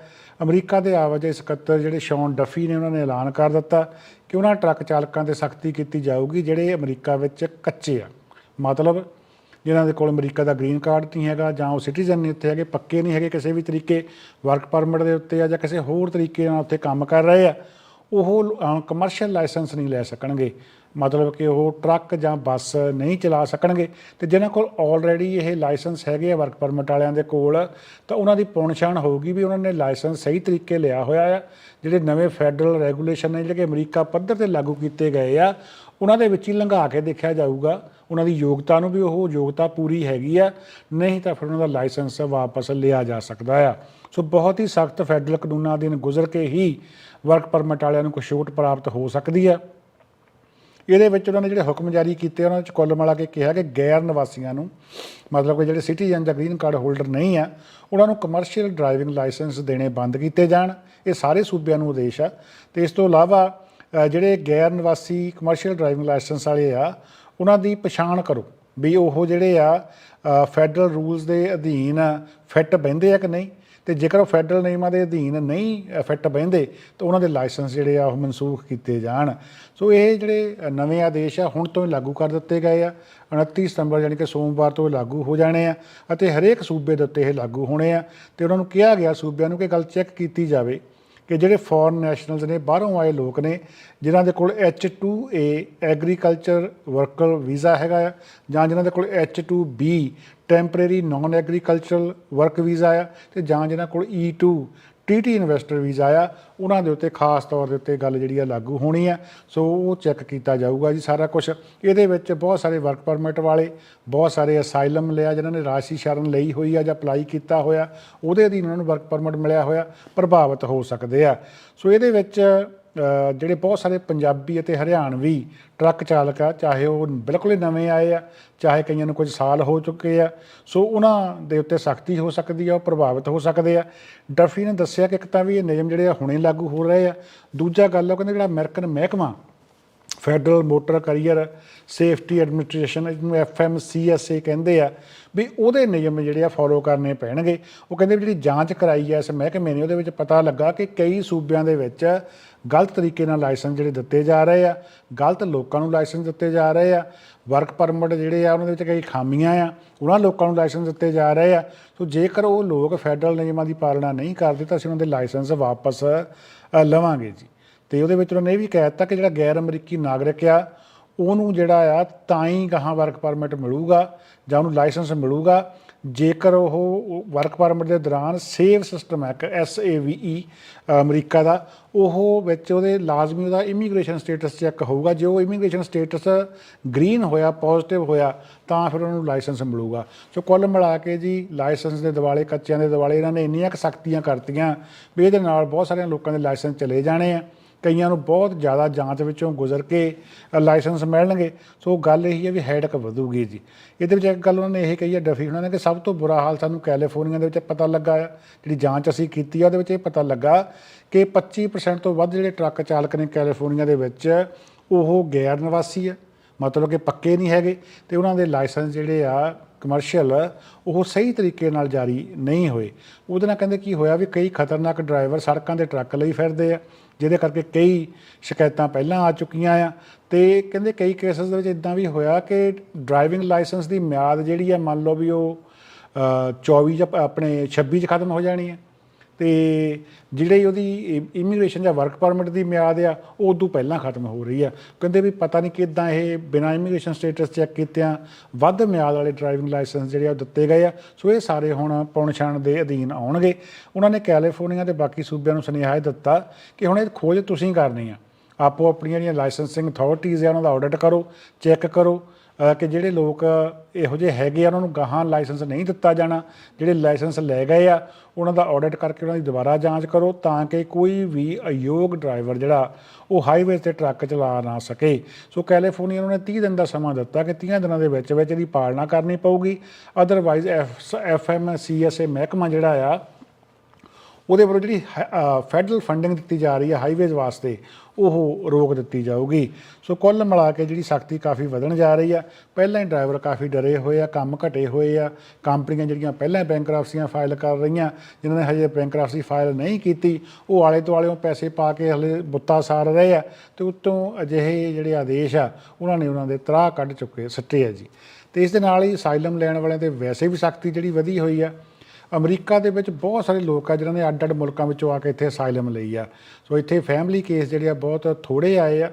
ਅਮਰੀਕਾ ਦੇ ਆਵਾਜਾਈ ਸਕੱਤਰ ਜਿਹੜੇ ਸ਼ੌਨ ਡਫੀ ਨੇ, ਉਹਨਾਂ ਨੇ ਐਲਾਨ ਕਰ ਦਿੱਤਾ ਕਿ ਉਹਨਾਂ ਟਰੱਕ ਚਾਲਕਾਂ ਤੇ ਸਖਤੀ ਕੀਤੀ ਜਾਊਗੀ, ਜਿਹੜੇ ਅਮਰੀਕਾ ਵਿੱਚ ਕੱਚੇ ਆ। ਮਤਲਬ ਜਿਨ੍ਹਾਂ ਦੇ ਕੋਲ ਅਮਰੀਕਾ ਦਾ ਗ੍ਰੀਨ ਕਾਰਡ ਨਹੀਂ ਹੈਗਾ ਜਾਂ ਉਹ ਸਿਟੀਜ਼ਨ ਨਹੀਂ ਉੱਥੇ ਹੈਗੇ, ਪੱਕੇ ਨਹੀਂ ਹੈਗੇ ਕਿਸੇ ਵੀ ਤਰੀਕੇ ਵਰਕ ਪਰਮਿਟ ਦੇ ਉੱਤੇ ਆ ਜਾਂ ਕਿਸੇ ਹੋਰ ਤਰੀਕੇ ਨਾਲ ਉੱਥੇ ਕੰਮ ਕਰ ਰਹੇ ਆ, ਉਹ ਕਮਰਸ਼ੀਅਲ ਲਾਇਸੈਂਸ ਨਹੀਂ ਲੈ ਸਕਣਗੇ। ਮਤਲਬ ਕਿ ਉਹ ਟਰੱਕ ਜਾਂ ਬੱਸ ਨਹੀਂ ਚਲਾ ਸਕਣਗੇ। ਤੇ ਜਿਨ੍ਹਾਂ ਕੋਲ ਆਲਰੇਡੀ ਇਹ ਲਾਇਸੈਂਸ ਹੈਗੇ ਆ ਵਰਕ ਪਰਮਿਟ ਵਾਲਿਆਂ ਦੇ ਕੋਲ, ਤਾਂ ਉਹਨਾਂ ਦੀ ਪਛਾਣ ਹੋਊਗੀ ਵੀ ਉਹਨਾਂ ਨੇ ਲਾਇਸੈਂਸ ਸਹੀ ਤਰੀਕੇ ਲਿਆ ਹੋਇਆ ਆ। ਜਿਹੜੇ ਨਵੇਂ ਫੈਡਰਲ ਰੈਗੂਲੇਸ਼ਨ ਨੇ, ਜਿਹੜੇ ਕਿ ਅਮਰੀਕਾ ਪੱਧਰ ਤੇ ਲਾਗੂ ਕੀਤੇ ਗਏ ਆ ਉਹਨਾਂ ਦੇ ਵਿੱਚ ਹੀ ਲੰਘਾ ਕੇ ਦੇਖਿਆ ਜਾਊਗਾ। ਉਹਨਾਂ ਦੀ ਯੋਗਤਾ ਨੂੰ ਵੀ ਉਹ ਯੋਗਤਾ ਪੂਰੀ ਹੈਗੀ ਆ। ਨਹੀਂ ਤਾਂ ਫਿਰ ਉਹਨਾਂ ਦਾ ਲਾਇਸੈਂਸ ਵਾਪਸ ਲਿਆ ਜਾ ਸਕਦਾ ਆ। ਸੋ ਬਹੁਤ ਹੀ ਸਖਤ ਫੈਡਰਲ ਕਾਨੂੰਨਾਂ ਅਧੀਨ ਗੁਜ਼ਰ ਕੇ ਹੀ ਵਰਕ ਪਰਮਿਟ ਵਾਲਿਆਂ ਨੂੰ ਕੁਝ ਛੋਟ ਪ੍ਰਾਪਤ ਹੋ ਸਕਦੀ ਆ। ਇਹਦੇ ਵਿੱਚ ਉਹਨਾਂ ਨੇ ਜਿਹੜੇ ਹੁਕਮ ਜਾਰੀ ਕੀਤੇ ਉਹਨਾਂ ਵਿੱਚ ਕੁੱਲ ਮਿਲਾ ਕੇ ਕਿਹਾ ਕਿ ਗੈਰ ਨਿਵਾਸੀਆਂ ਨੂੰ, ਮਤਲਬ ਕਿ ਜਿਹੜੇ ਸਿਟੀਜ਼ਨ ਜਾਂ ਗ੍ਰੀਨ ਕਾਰਡ ਹੋਲਡਰ ਨਹੀਂ ਆ, ਉਹਨਾਂ ਨੂੰ ਕਮਰਸ਼ੀਅਲ ਡਰਾਈਵਿੰਗ ਲਾਇਸੈਂਸ ਦੇਣੇ ਬੰਦ ਕੀਤੇ ਜਾਣ। ਇਹ ਸਾਰੇ ਸੂਬਿਆਂ ਨੂੰ ਉਦੇਸ਼ ਆ। ਤੇ ਇਸ ਤੋਂ ਇਲਾਵਾ ਜਿਹੜੇ ਗੈਰ ਨਿਵਾਸੀ ਕਮਰਸ਼ੀਅਲ ਡਰਾਈਵਿੰਗ ਲਾਇਸੈਂਸ ਵਾਲੇ ਆ, ਉਹਨਾਂ ਦੀ ਪਛਾਣ ਕਰੋ ਵੀ ਉਹ ਜਿਹੜੇ ਆ ਫੈਡਰਲ ਰੂਲਸ ਦੇ ਅਧੀਨ ਫਿੱਟ ਬਹਿੰਦੇ ਆ ਕਿ ਨਹੀਂ? ਤੇ ਜੇਕਰ ਉਹ ਫੈਡਰਲ ਨਿਯਮਾਂ ਦੇ ਅਧੀਨ ਨਹੀਂ ਫਿੱਟ ਬਹਿੰਦੇ, ਤਾਂ ਉਹਨਾਂ ਦੇ ਲਾਇਸੈਂਸ ਜਿਹੜੇ ਆ, ਉਹ ਮਨਸੂਖ ਕੀਤੇ ਜਾਣ। ਸੋ ਇਹ ਜਿਹੜੇ ਨਵੇਂ ਆਦੇਸ਼ ਆ, ਹੁਣ ਤੋਂ ਹੀ ਲਾਗੂ ਕਰ ਦਿੱਤੇ ਗਏ ਆ। 29 ਸਤੰਬਰ ਯਾਨੀ ਕਿ ਸੋਮਵਾਰ ਤੋਂ ਇਹ ਲਾਗੂ ਹੋ ਜਾਣੇ ਆ ਅਤੇ ਹਰੇਕ ਸੂਬੇ ਦੇ ਉੱਤੇ ਇਹ ਲਾਗੂ ਹੋਣੇ ਆ। ਤੇ ਉਹਨਾਂ ਨੂੰ ਕਿਹਾ ਗਿਆ ਸੂਬਿਆਂ ਨੂੰ ਕਿ ਗੱਲ ਚੈੱਕ ਕੀਤੀ ਜਾਵੇ ਕਿ ਜਿਹੜੇ ਫੋਰਨ ਨੈਸ਼ਨਲਸ ਨੇ ਬਾਹਰੋਂ ਆਏ ਲੋਕ ਨੇ ਜਿਨ੍ਹਾਂ ਦੇ ਕੋਲ H2A ਐਗਰੀਕਲਚਰ ਵਰਕਰ ਵੀਜ਼ਾ ਹੈਗਾ ਆ, ਜਾਂ ਜਿਨ੍ਹਾਂ ਦੇ ਕੋਲ H2B temporary non agricultural work visa ਆ, ਤੇ ਜਾਂ ਜਿਨ੍ਹਾਂ ਕੋਲ E2 ਟੀਟੀ ਇਨਵੈਸਟਰ ਵੀਜ਼ਾ ਆ, ਉਹਨਾਂ ਦੇ ਉੱਤੇ ਖਾਸ ਤੌਰ ਦੇ ਉੱਤੇ ਗੱਲ ਜਿਹੜੀ ਆ ਲਾਗੂ ਹੋਣੀ ਆ। ਸੋ ਉਹ ਚੈੱਕ ਕੀਤਾ ਜਾਊਗਾ ਜੀ ਸਾਰਾ ਕੁਝ ਇਹਦੇ ਵਿੱਚ ਬਹੁਤ ਸਾਰੇ ਵਰਕ ਪਰਮਿਟ ਵਾਲੇ, ਬਹੁਤ ਸਾਰੇ ਅਸਾਈਲਮ ਲਿਆ ਜਿਨ੍ਹਾਂ ਨੇ ਰਾਸ਼ੀ ਸ਼ਰਨ ਲਈ ਹੋਈ ਆ ਜਾਂ ਅਪਲਾਈ ਕੀਤਾ ਹੋਇਆ, ਉਹਦੇ ਅਧੀਨ ਉਹਨਾਂ ਨੂੰ ਵਰਕ ਪਰਮਿਟ ਮਿਲਿਆ ਹੋਇਆ, ਪ੍ਰਭਾਵਿਤ ਹੋ ਸਕਦੇ ਆ। ਸੋ ਇਹਦੇ ਵਿੱਚ ਜਿਹੜੇ ਬਹੁਤ ਸਾਰੇ ਪੰਜਾਬੀ ਅਤੇ ਹਰਿਆਣਵੀ ਟਰੱਕ ਚਾਲਕ ਆ, ਚਾਹੇ ਉਹ ਬਿਲਕੁਲ ਹੀ ਨਵੇਂ ਆਏ ਆ, ਚਾਹੇ ਕਈਆਂ ਨੂੰ ਕੁਝ ਸਾਲ ਹੋ ਚੁੱਕੇ ਆ, ਸੋ ਉਹਨਾਂ ਦੇ ਉੱਤੇ ਸਖਤੀ ਹੋ ਸਕਦੀ ਆ, ਉਹ ਪ੍ਰਭਾਵਿਤ ਹੋ ਸਕਦੇ ਆ। ਡਫੀ ਨੇ ਦੱਸਿਆ ਕਿ ਇੱਕ ਤਾਂ ਵੀ ਇਹ ਨਿਯਮ ਜਿਹੜੇ ਆ ਹੁਣੇ ਲਾਗੂ ਹੋ ਰਹੇ ਆ। ਦੂਜਾ ਗੱਲ ਉਹ ਕਹਿੰਦੇ ਜਿਹੜਾ ਅਮਰੀਕਨ ਮਹਿਕਮਾ federal motor carrier safety administration ਇਹਨੂੰ ਐਫਐਮਸੀਐਸਏ ਕਹਿੰਦੇ ਆ, ਵੀ ਉਹਦੇ ਨਿਯਮ ਜਿਹੜੇ ਆ ਫੋਲੋ ਕਰਨੇ ਪੈਣਗੇ। ਉਹ ਕਹਿੰਦੇ ਵੀ ਜਿਹੜੀ ਜਾਂਚ ਕਰਾਈ ਆ ਇਸ ਮਹਿਕਮੇ ਨੇ, ਉਹਦੇ ਵਿੱਚ ਪਤਾ ਲੱਗਾ ਕਿ ਕਈ ਸੂਬਿਆਂ ਦੇ ਵਿੱਚ ਗਲਤ ਤਰੀਕੇ ਨਾਲ ਲਾਇਸੈਂਸ ਜਿਹੜੇ ਦਿੱਤੇ ਜਾ ਰਹੇ ਆ, ਗਲਤ ਲੋਕਾਂ ਨੂੰ ਲਾਇਸੈਂਸ ਦਿੱਤੇ ਜਾ ਰਹੇ ਆ ਵਰਕ ਪਰਮਿਟ ਜਿਹੜੇ ਆ ਉਹਨਾਂ ਦੇ ਵਿੱਚ ਕਈ ਖਾਮੀਆਂ ਆ, ਉਹਨਾਂ ਲੋਕਾਂ ਨੂੰ ਲਾਇਸੈਂਸ ਦਿੱਤੇ ਜਾ ਰਹੇ ਆ। ਸੋ ਜੇਕਰ ਉਹ ਲੋਕ ਫੈਡਰਲ ਨਿਯਮਾਂ ਦੀ ਪਾਲਣਾ ਨਹੀਂ ਕਰਦੇ, ਤਾਂ ਅਸੀਂ ਉਹਨਾਂ ਦੇ ਲਾਇਸੈਂਸ ਵਾਪਸ ਲਵਾਂਗੇ ਜੀ। ਤੇ ਉਹਦੇ ਵਿੱਚ ਉਹਨਾਂ ਨੇ ਇਹ ਵੀ ਕਹਿ ਦਿੱਤਾ ਕਿ ਜਿਹੜਾ ਗੈਰ ਅਮਰੀਕੀ ਨਾਗਰਿਕ ਆ, ਉਹਨੂੰ ਜਿਹੜਾ ਆ ਤਾਂ ਹੀ ਗਾਹਾਂ ਵਰਕ ਪਰਮਿਟ ਮਿਲੂਗਾ ਜਾਂ ਉਹਨੂੰ ਲਾਇਸੈਂਸ ਮਿਲੂਗਾ, ਜੇਕਰ ਉਹ ਵਰਕ ਪਰਮਿਟ ਦੇ ਦੌਰਾਨ ਸੇਵ ਸਿਸਟਮ ਹੈ ਕਿ S A we E America ਦਾ, ਉਹ ਵਿੱਚ ਉਹਦੇ ਲਾਜ਼ਮੀ ਉਹਦਾ ਇਮੀਗ੍ਰੇਸ਼ਨ ਸਟੇਟਸ ਚੈੱਕ ਹੋਊਗਾ। ਜੇ ਉਹ ਇਮੀਗ੍ਰੇਸ਼ਨ ਸਟੇਟਸ ਗ੍ਰੀਨ ਹੋਇਆ ਪੋਜ਼ਿਟਿਵ ਹੋਇਆ, ਤਾਂ ਫਿਰ ਉਹਨੂੰ ਲਾਇਸੈਂਸ ਮਿਲੂਗਾ। ਸੋ ਕੁੱਲ ਮਿਲਾ ਕੇ ਜੀ ਲਾਇਸੈਂਸ ਦੇ ਦਿਵਾਲੇ, ਕੱਚਿਆਂ ਦੇ ਦਿਵਾਲੇ ਇਹਨਾਂ ਨੇ ਇੰਨੀਆਂ ਕੁ ਸਖਤੀਆਂ ਕਰਤੀਆਂ ਵੀ ਇਹਦੇ ਨਾਲ ਬਹੁਤ ਸਾਰਿਆਂ ਲੋਕਾਂ ਦੇ ਲਾਇਸੈਂਸ ਚਲੇ ਜਾਣੇ ਆ। ਕਈਆਂ ਨੂੰ ਬਹੁਤ ਜ਼ਿਆਦਾ ਜਾਂਚ ਵਿੱਚੋਂ ਗੁਜ਼ਰ ਕੇ ਲਾਇਸੈਂਸ ਮਿਲਣਗੇ। ਸੋ ਗੱਲ ਇਹੀ ਹੈ ਵੀ ਹੈਡਕ ਵਧੂਗੀ ਜੀ। ਇਹਦੇ ਵਿੱਚ ਇੱਕ ਗੱਲ ਉਹਨਾਂ ਨੇ ਇਹ ਕਹੀ ਹੈ, ਡਫੀ ਉਹਨਾਂ ਨੇ ਕਿ ਸਭ ਤੋਂ ਬੁਰਾ ਹਾਲ ਸਾਨੂੰ ਕੈਲੀਫੋਰਨੀਆ ਦੇ ਵਿੱਚ ਪਤਾ ਲੱਗਾ ਆ। ਜਿਹੜੀ ਜਾਂਚ ਅਸੀਂ ਕੀਤੀ ਆ, ਉਹਦੇ ਵਿੱਚ ਇਹ ਪਤਾ ਲੱਗਾ ਕਿ 25% ਤੋਂ ਵੱਧ ਜਿਹੜੇ ਟਰੱਕ ਚਾਲਕ ਨੇ ਕੈਲੀਫੋਰਨੀਆ ਦੇ ਵਿੱਚ, ਉਹ ਗੈਰ ਨਿਵਾਸੀ ਆ। ਮਤਲਬ ਕਿ ਪੱਕੇ ਨਹੀਂ ਹੈਗੇ ਤੇ ਉਹਨਾਂ ਦੇ ਲਾਇਸੈਂਸ ਜਿਹੜੇ ਆ ਕਮਰਸ਼ੀਅਲ ਉਹ ਸਹੀ ਤਰੀਕੇ ਨਾਲ ਜਾਰੀ ਨਹੀਂ ਹੋਏ। ਉਹਦੇ ਨਾਲ ਕਹਿੰਦੇ ਕੀ ਹੋਇਆ ਵੀ ਕਈ ਖਤਰਨਾਕ ਡਰਾਈਵਰ ਸੜਕਾਂ ਦੇ ਟਰੱਕ ਲਈ ਫਿਰਦੇ ਆ। ਜਿਹਦੇ ਕਰਕੇ ਕਈ ਸ਼ਿਕਾਇਤਾਂ ਪਹਿਲਾਂ ਆ ਚੁੱਕੀਆਂ ਆ। ਤੇ ਕਹਿੰਦੇ ਕਈ ਕੇਸਸ ਦੇ ਵਿੱਚ ਇਦਾਂ ਵੀ ਹੋਇਆ ਕਿ ਡਰਾਈਵਿੰਗ ਲਾਇਸੈਂਸ ਦੀ ਮਿਆਦ ਜਿਹੜੀ ਆ ਮੰਨ ਲਓ ਵੀ ਉਹ ਅ, 24 ਜਾਂ ਆਪਣੇ 26 ਚ ਖਤਮ ਹੋ ਜਾਣੀ ਹੈ ਤੇ ਜਿਹੜੀ ਉਹਦੀ ਇਮੀਗ੍ਰੇਸ਼ਨ ਜਾਂ ਵਰਕ ਪਰਮਿਟ ਦੀ ਮਿਆਦ ਆ, ਉਹ ਉਦੋਂ ਪਹਿਲਾਂ ਖਤਮ ਹੋ ਰਹੀ ਆ। ਕਹਿੰਦੇ ਵੀ ਪਤਾ ਨਹੀਂ ਕਿਦਾਂ ਇਹ ਬਿਨਾਂ ਇਮੀਗ੍ਰੇਸ਼ਨ ਸਟੇਟਸ ਚੈੱਕ ਕੀਤਿਆਂ ਵੱਧ ਮਿਆਦ ਵਾਲੇ ਡਰਾਈਵਿੰਗ ਲਾਇਸੈਂਸ ਜਿਹੜੇ ਆ ਉਹ ਦਿੱਤੇ ਗਏ ਆ। ਸੋ ਇਹ ਸਾਰੇ ਹੁਣ ਪੌਣਛਾਣ ਦੇ ਅਧੀਨ ਆਉਣਗੇ। ਉਹਨਾਂ ਨੇ ਕੈਲੀਫੋਰਨੀਆ ਤੇ ਬਾਕੀ ਸੂਬਿਆਂ ਨੂੰ ਸੁਨੇਹਾ ਦਿੱਤਾ ਕਿ ਹੁਣ ਇਹ ਖੋਜ ਤੁਸੀਂ ਕਰਨੀ ਆ। ਆਪੋ ਆਪਣੀਆਂ ਜਿਹੜੀਆਂ ਲਾਇਸੈਂਸਿੰਗ ਅਥਾਰਟੀਜ਼ ਆ, ਉਹਨਾਂ ਦਾ ਆਡਿਟ ਕਰੋ ਚੈੱਕ ਕਰੋ। ਕਿ ਜਿਹੜੇ ਲੋਕ ਇਹੋ ਜਿਹੇ ਹੈਗੇ ਆ, ਉਹਨਾਂ ਨੂੰ ਗਾਹਾਂ ਲਾਇਸੈਂਸ ਨਹੀਂ ਦਿੱਤਾ ਜਾਣਾ, ਜਿਹੜੇ ਲਾਇਸੈਂਸ ਲੈ ਗਏ ਆ, ਉਹਨਾਂ ਦਾ ਆਡਿਟ ਕਰਕੇ ਉਹਨਾਂ ਦੀ ਦੁਬਾਰਾ ਜਾਂਚ ਕਰੋ ਤਾਂ ਕਿ ਕੋਈ ਵੀ ਅਯੋਗ ਡਰਾਈਵਰ ਜਿਹੜਾ, ਉਹ ਹਾਈਵੇ ਤੇ ਟਰੱਕ ਚਲਾ ਨਾ ਸਕੇ। ਸੋ ਕੈਲੀਫੋਰਨੀਆ ਉਹਨਾਂ ਨੇ 30 ਦਿਨ ਦਾ ਸਮਾਂ ਦਿੱਤਾ ਕਿ 30 ਦਿਨਾਂ ਦੇ ਵਿੱਚ ਵਿੱਚ ਇਹਦੀ ਪਾਲਣਾ ਕਰਨੀ ਪਊਗੀ। Otherwise F M C S A ਮਹਿਕਮਾ ਜਿਹੜਾ ਆ ਉਹਦੇ ਵੱਲੋਂ ਜਿਹੜੀ ਫੈਡਰਲ ਫੰਡਿੰਗ ਦਿੱਤੀ ਜਾ ਰਹੀ ਹੈ ਹਾਈਵੇਜ਼ ਵਾਸਤੇ, ਉਹ ਰੋਕ ਦਿੱਤੀ ਜਾਊਗੀ। ਸੋ ਕੁੱਲ ਮਿਲਾ ਕੇ ਜਿਹੜੀ ਸਖਤੀ ਕਾਫੀ ਵਧਣ ਜਾ ਰਹੀ ਆ। ਪਹਿਲਾਂ ਹੀ ਡਰਾਈਵਰ ਕਾਫੀ ਡਰੇ ਹੋਏ ਆ, ਕੰਮ ਘਟੇ ਹੋਏ ਆ। ਕੰਪਨੀਆਂ ਜਿਹੜੀਆਂ ਪਹਿਲਾਂ ਬੈਂਕਰਪਸੀਆਂ ਫਾਈਲ ਕਰ ਰਹੀਆਂ, ਜਿਨ੍ਹਾਂ ਨੇ ਹਜੇ ਬੈਂਕਰਪਸੀ ਫਾਈਲ ਨਹੀਂ ਕੀਤੀ, ਉਹ ਆਲੇ ਦੁਆਲਿਓਂ ਪੈਸੇ ਪਾ ਕੇ ਹਲੇ ਬੁੱਤਾ ਸਾਰ ਰਹੇ ਆ ਤੇ ਉੱਤੋਂ ਅਜਿਹੇ ਜਿਹੜੇ ਆਦੇਸ਼ ਆ, ਉਹਨਾਂ ਨੇ ਉਹਨਾਂ ਦੇ ਤਰਾਹ ਕੱਢ ਚੁੱਕੇ, ਸੱਟੇ ਆ ਜੀ। ਤੇ ਇਸ ਦੇ ਨਾਲ ਹੀ ਅਸਾਈਲਮ ਲੈਣ ਵਾਲਿਆਂ ਤੇ ਵੈਸੇ ਵੀ ਸਖਤੀ ਜਿਹੜੀ ਵਧੀ ਹੋਈ ਆ। ਅਮਰੀਕਾ ਦੇ ਵਿੱਚ ਬਹੁਤ ਸਾਰੇ ਲੋਕ ਆ ਜਿਨ੍ਹਾਂ ਨੇ ਅੱਡ-ਅੱਡ ਮੁਲਕਾਂ ਵਿੱਚੋਂ ਆ ਕੇ ਇੱਥੇ ਅਸਾਈਲਮ ਲਈ ਆ। ਸੋ ਇੱਥੇ ਫੈਮਿਲੀ ਕੇਸ ਜਿਹੜੇ ਆ ਬਹੁਤ ਥੋੜੇ ਆਏ ਆ।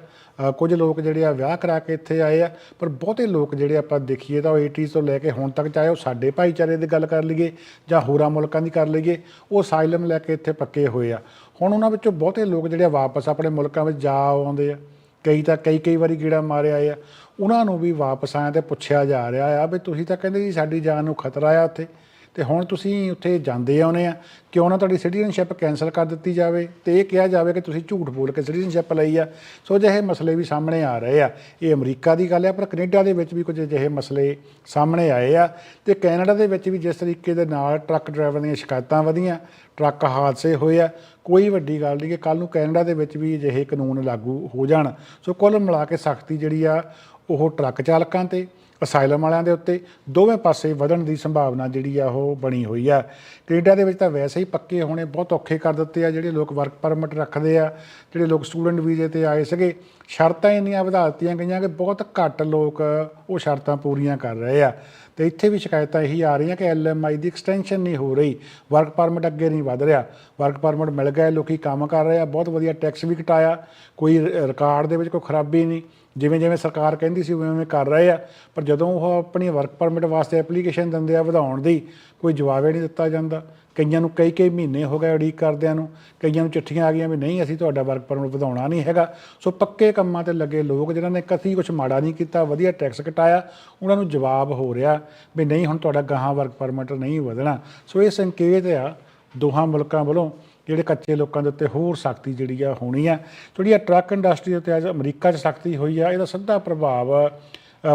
ਕੁਝ ਲੋਕ ਜਿਹੜੇ ਆ ਵਿਆਹ ਕਰਾ ਕੇ ਇੱਥੇ ਆਏ ਆ, ਪਰ ਬਹੁਤੇ ਲੋਕ ਜਿਹੜੇ ਆਪਾਂ ਦੇਖੀਏ ਤਾਂ ਉਹ 80s ਤੋਂ ਲੈ ਕੇ ਹੁਣ ਤੱਕ ਚਾਹੇ ਉਹ ਸਾਡੇ ਭਾਈਚਾਰੇ ਦੀ ਗੱਲ ਕਰ ਲਈਏ ਜਾਂ ਹੋਰਾਂ ਮੁਲਕਾਂ ਦੀ ਕਰ ਲਈਏ, ਉਹ ਅਸਾਈਲਮ ਲੈ ਕੇ ਇੱਥੇ ਪੱਕੇ ਹੋਏ ਆ। ਹੁਣ ਉਹਨਾਂ ਵਿੱਚੋਂ ਬਹੁਤੇ ਲੋਕ ਜਿਹੜੇ ਆ ਵਾਪਸ ਆਪਣੇ ਮੁਲਕਾਂ ਵਿੱਚ ਜਾ ਆਉਂਦੇ ਆ। ਕਈ ਤਾਂ ਕਈ ਕਈ ਵਾਰੀ ਗੀੜਾ ਮਾਰਿਆ ਆਏ ਆ। ਉਹਨਾਂ ਨੂੰ ਵੀ ਵਾਪਸ ਆਇਆ ਤੇ ਪੁੱਛਿਆ ਜਾ ਰਿਹਾ ਆ ਵੀ ਤੁਸੀਂ ਤਾਂ ਕਹਿੰਦੇ ਜੀ ਸਾਡੀ ਜਾਨ ਨੂੰ ਖਤਰਾ ਆ ਉੱਥੇ। ਤੇ ਹੁਣ ਤੁਸੀਂ ਉੱਥੇ ਜਾਂਦੇ ਆਉਨੇ ਆ, ਕਿਉਂ ਨਾ ਤੁਹਾਡੀ ਸਿਟੀਜ਼ਨਸ਼ਿਪ ਕੈਨਸਲ ਕਰ ਦਿੱਤੀ ਜਾਵੇ? ਤੇ ਇਹ ਕਿਹਾ ਜਾਵੇ ਕਿ ਤੁਸੀਂ ਝੂਠ ਬੋਲ ਕੇ ਸਿਟੀਜ਼ਨਸ਼ਿਪ ਲਈ ਆ। ਸੋ ਜਿਹੇ ਮਸਲੇ ਵੀ ਸਾਹਮਣੇ ਆ ਰਹੇ ਆ। ਇਹ ਅਮਰੀਕਾ ਦੀ ਗੱਲ ਆ, ਪਰ ਕੈਨੇਡਾ ਦੇ ਵਿੱਚ ਵੀ ਕੁਝ ਅਜਿਹੇ ਮਸਲੇ ਸਾਹਮਣੇ ਆਏ ਆ। ਤੇ ਕੈਨੇਡਾ ਦੇ ਵਿੱਚ ਵੀ ਜਿਸ ਤਰੀਕੇ ਦੇ ਨਾਲ ਟਰੱਕ ਡਰਾਈਵਰ ਦੀਆਂ ਸ਼ਿਕਾਇਤਾਂ ਵਧੀਆਂ, ਟਰੱਕ ਹਾਦਸੇ ਹੋਏ ਆ। ਕੋਈ ਵੱਡੀ ਗੱਲ ਨਹੀਂ ਕਿ ਕੱਲ ਨੂੰ ਕੈਨੇਡਾ ਦੇ ਵਿੱਚ ਵੀ ਅਜਿਹੇ ਕਾਨੂੰਨ ਲਾਗੂ ਹੋ ਜਾਣ। ਸੋ ਕੁੱਲ ਮਿਲਾ ਕੇ ਸਖਤੀ ਜਿਹੜੀ ਆ, ਉਹ ਟਰੱਕ ਚਾਲਕਾਂ ਤੇ ਅਸਾਈਲਮ ਵਾਲਿਆਂ ਦੇ ਉੱਤੇ ਦੋਵੇਂ ਪਾਸੇ ਵਧਣ ਦੀ ਸੰਭਾਵਨਾ ਜਿਹੜੀ ਆ ਉਹ ਬਣੀ ਹੋਈ ਆ। ਕੈਨੇਡਾ ਦੇ ਵਿੱਚ ਤਾਂ ਵੈਸੇ ਹੀ ਪੱਕੇ ਹੋਣੇ ਬਹੁਤ ਔਖੇ ਕਰ ਦਿੱਤੇ ਆ, ਜਿਹੜੇ ਲੋਕ ਵਰਕ ਪਰਮਿਟ ਰੱਖਦੇ ਆ, ਜਿਹੜੇ ਲੋਕ ਸਟੂਡੈਂਟ ਵੀਜ਼ੇ ਤੇ ਆਏ ਸੀਗੇ। ਸ਼ਰਤਾਂ ਇੰਨੀਆਂ ਵਧਾ ਦਿੱਤੀਆਂ ਗਈਆਂ ਕਿ ਬਹੁਤ ਘੱਟ ਲੋਕ ਉਹ ਸ਼ਰਤਾਂ ਪੂਰੀਆਂ ਕਰ ਰਹੇ ਆ। ਤੇ ਇੱਥੇ ਵੀ ਸ਼ਿਕਾਇਤਾਂ ਇਹੀ ਆ ਰਹੀਆਂ ਕਿ ਐਲਐਮਆਈ ਦੀ ਐਕਸਟੈਂਸ਼ਨ ਨਹੀਂ ਹੋ ਰਹੀ। ਵਰਕ ਪਰਮਿਟ ਅੱਗੇ ਨਹੀਂ ਵਧ ਰਿਹਾ। ਵਰਕ ਪਰਮਿਟ ਮਿਲ ਗਏ, ਲੋਕੀ ਕੰਮ ਕਰ ਰਹੇ ਆ, ਬਹੁਤ ਵਧੀਆ ਟੈਕਸ ਵੀ ਘਟਾਇਆ। ਕੋਈ ਰਿਕਾਰਡ ਦੇ ਵਿੱਚ ਕੋਈ ਖਰਾਬੀ ਨਹੀਂ। ਜਿਵੇਂ ਜਿਵੇਂ ਸਰਕਾਰ ਕਹਿੰਦੀ ਸੀ, ਉਵੇਂ ਉਵੇਂ ਕਰ ਰਹੇ ਆ। ਪਰ ਜਦੋਂ ਉਹ ਆਪਣੀ ਵਰਕ ਪਰਮਿਟ ਵਾਸਤੇ ਐਪਲੀਕੇਸ਼ਨ ਦਿੰਦੇ ਆ ਵਧਾਉਣ ਦੀ, ਕੋਈ ਜਵਾਬ ਹੀ ਨਹੀਂ ਦਿੱਤਾ ਜਾਂਦਾ। ਕਈਆਂ ਨੂੰ ਕਈ ਕਈ ਮਹੀਨੇ ਹੋ ਗਏ ਉਡੀਕ ਕਰਦਿਆਂ ਨੂੰ। ਕਈਆਂ ਨੂੰ ਚਿੱਠੀਆਂ ਆ ਗਈਆਂ ਵੀ ਨਹੀਂ, ਅਸੀਂ ਤੁਹਾਡਾ ਵਰਕ ਪਰਮਿਟ ਵਧਾਉਣਾ ਨਹੀਂ ਹੈਗਾ। ਸੋ ਪੱਕੇ ਕੰਮਾਂ ਤੇ ਲੱਗੇ ਲੋਕ ਜਿਨ੍ਹਾਂ ਨੇ ਕਦੀ ਕੁਝ ਮਾੜਾ ਨਹੀਂ ਕੀਤਾ, ਵਧੀਆ ਟੈਕਸ ਘਟਾਇਆ ਉਹਨਾਂ ਨੂੰ ਜਵਾਬ ਹੋ ਰਿਹਾ ਵੀ ਨਹੀਂ, ਹੁਣ ਤੁਹਾਡਾ ਗਾਹਾਂ ਵਰਕ ਪਰਮਿਟ ਨਹੀਂ ਵਧਣਾ। ਸੋ ਇਹ ਸੰਕੇਤ ਆ ਦੋਹਾਂ ਮੁਲਕਾਂ ਵੱਲੋਂ। ਜਿਹੜੇ ਕੱਚੇ ਲੋਕਾਂ ਦੇ ਉੱਤੇ ਹੋਰ ਸਖਤੀ ਜਿਹੜੀ ਆ ਹੋਣੀ ਆ। ਜਿਹੜੀ ਆ ਟਰੱਕ ਇੰਡਸਟਰੀ ਦੇ ਉੱਤੇ ਅੱਜ ਅਮਰੀਕਾ 'ਚ ਸਖਤੀ ਹੋਈ ਆ, ਇਹਦਾ ਸਿੱਧਾ ਪ੍ਰਭਾਵ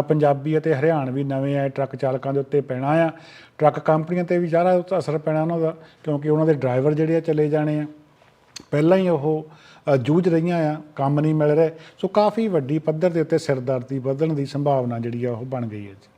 ਪੰਜਾਬੀ ਅਤੇ ਹਰਿਆਣਵੀ ਨਵੇਂ ਆਏ ਟਰੱਕ ਚਾਲਕਾਂ ਦੇ ਉੱਤੇ ਪੈਣਾ ਆ। ਟਰੱਕ ਕੰਪਨੀਆਂ ਤੇ ਵੀ ਜ਼ਿਆਦਾ ਅਸਰ ਪੈਣਾ ਉਹਨਾਂ ਦਾ, ਕਿਉਂਕਿ ਉਹਨਾਂ ਦੇ ਡਰਾਈਵਰ ਜਿਹੜੇ ਆ ਚਲੇ ਜਾਣੇ ਆ। ਪਹਿਲਾਂ ਹੀ ਉਹ ਜੂਝ ਰਹੀਆਂ ਆ, ਕੰਮ ਨਹੀਂ ਮਿਲ ਰਿਹਾ। ਸੋ ਕਾਫੀ ਵੱਡੀ ਪੱਧਰ ਦੇ ਉੱਤੇ ਸਿਰਦਰਦੀ ਵਧਣ ਦੀ ਸੰਭਾਵਨਾ ਜਿਹੜੀ ਆ ਉਹ ਬਣ ਗਈ ਹੈ ਜੀ।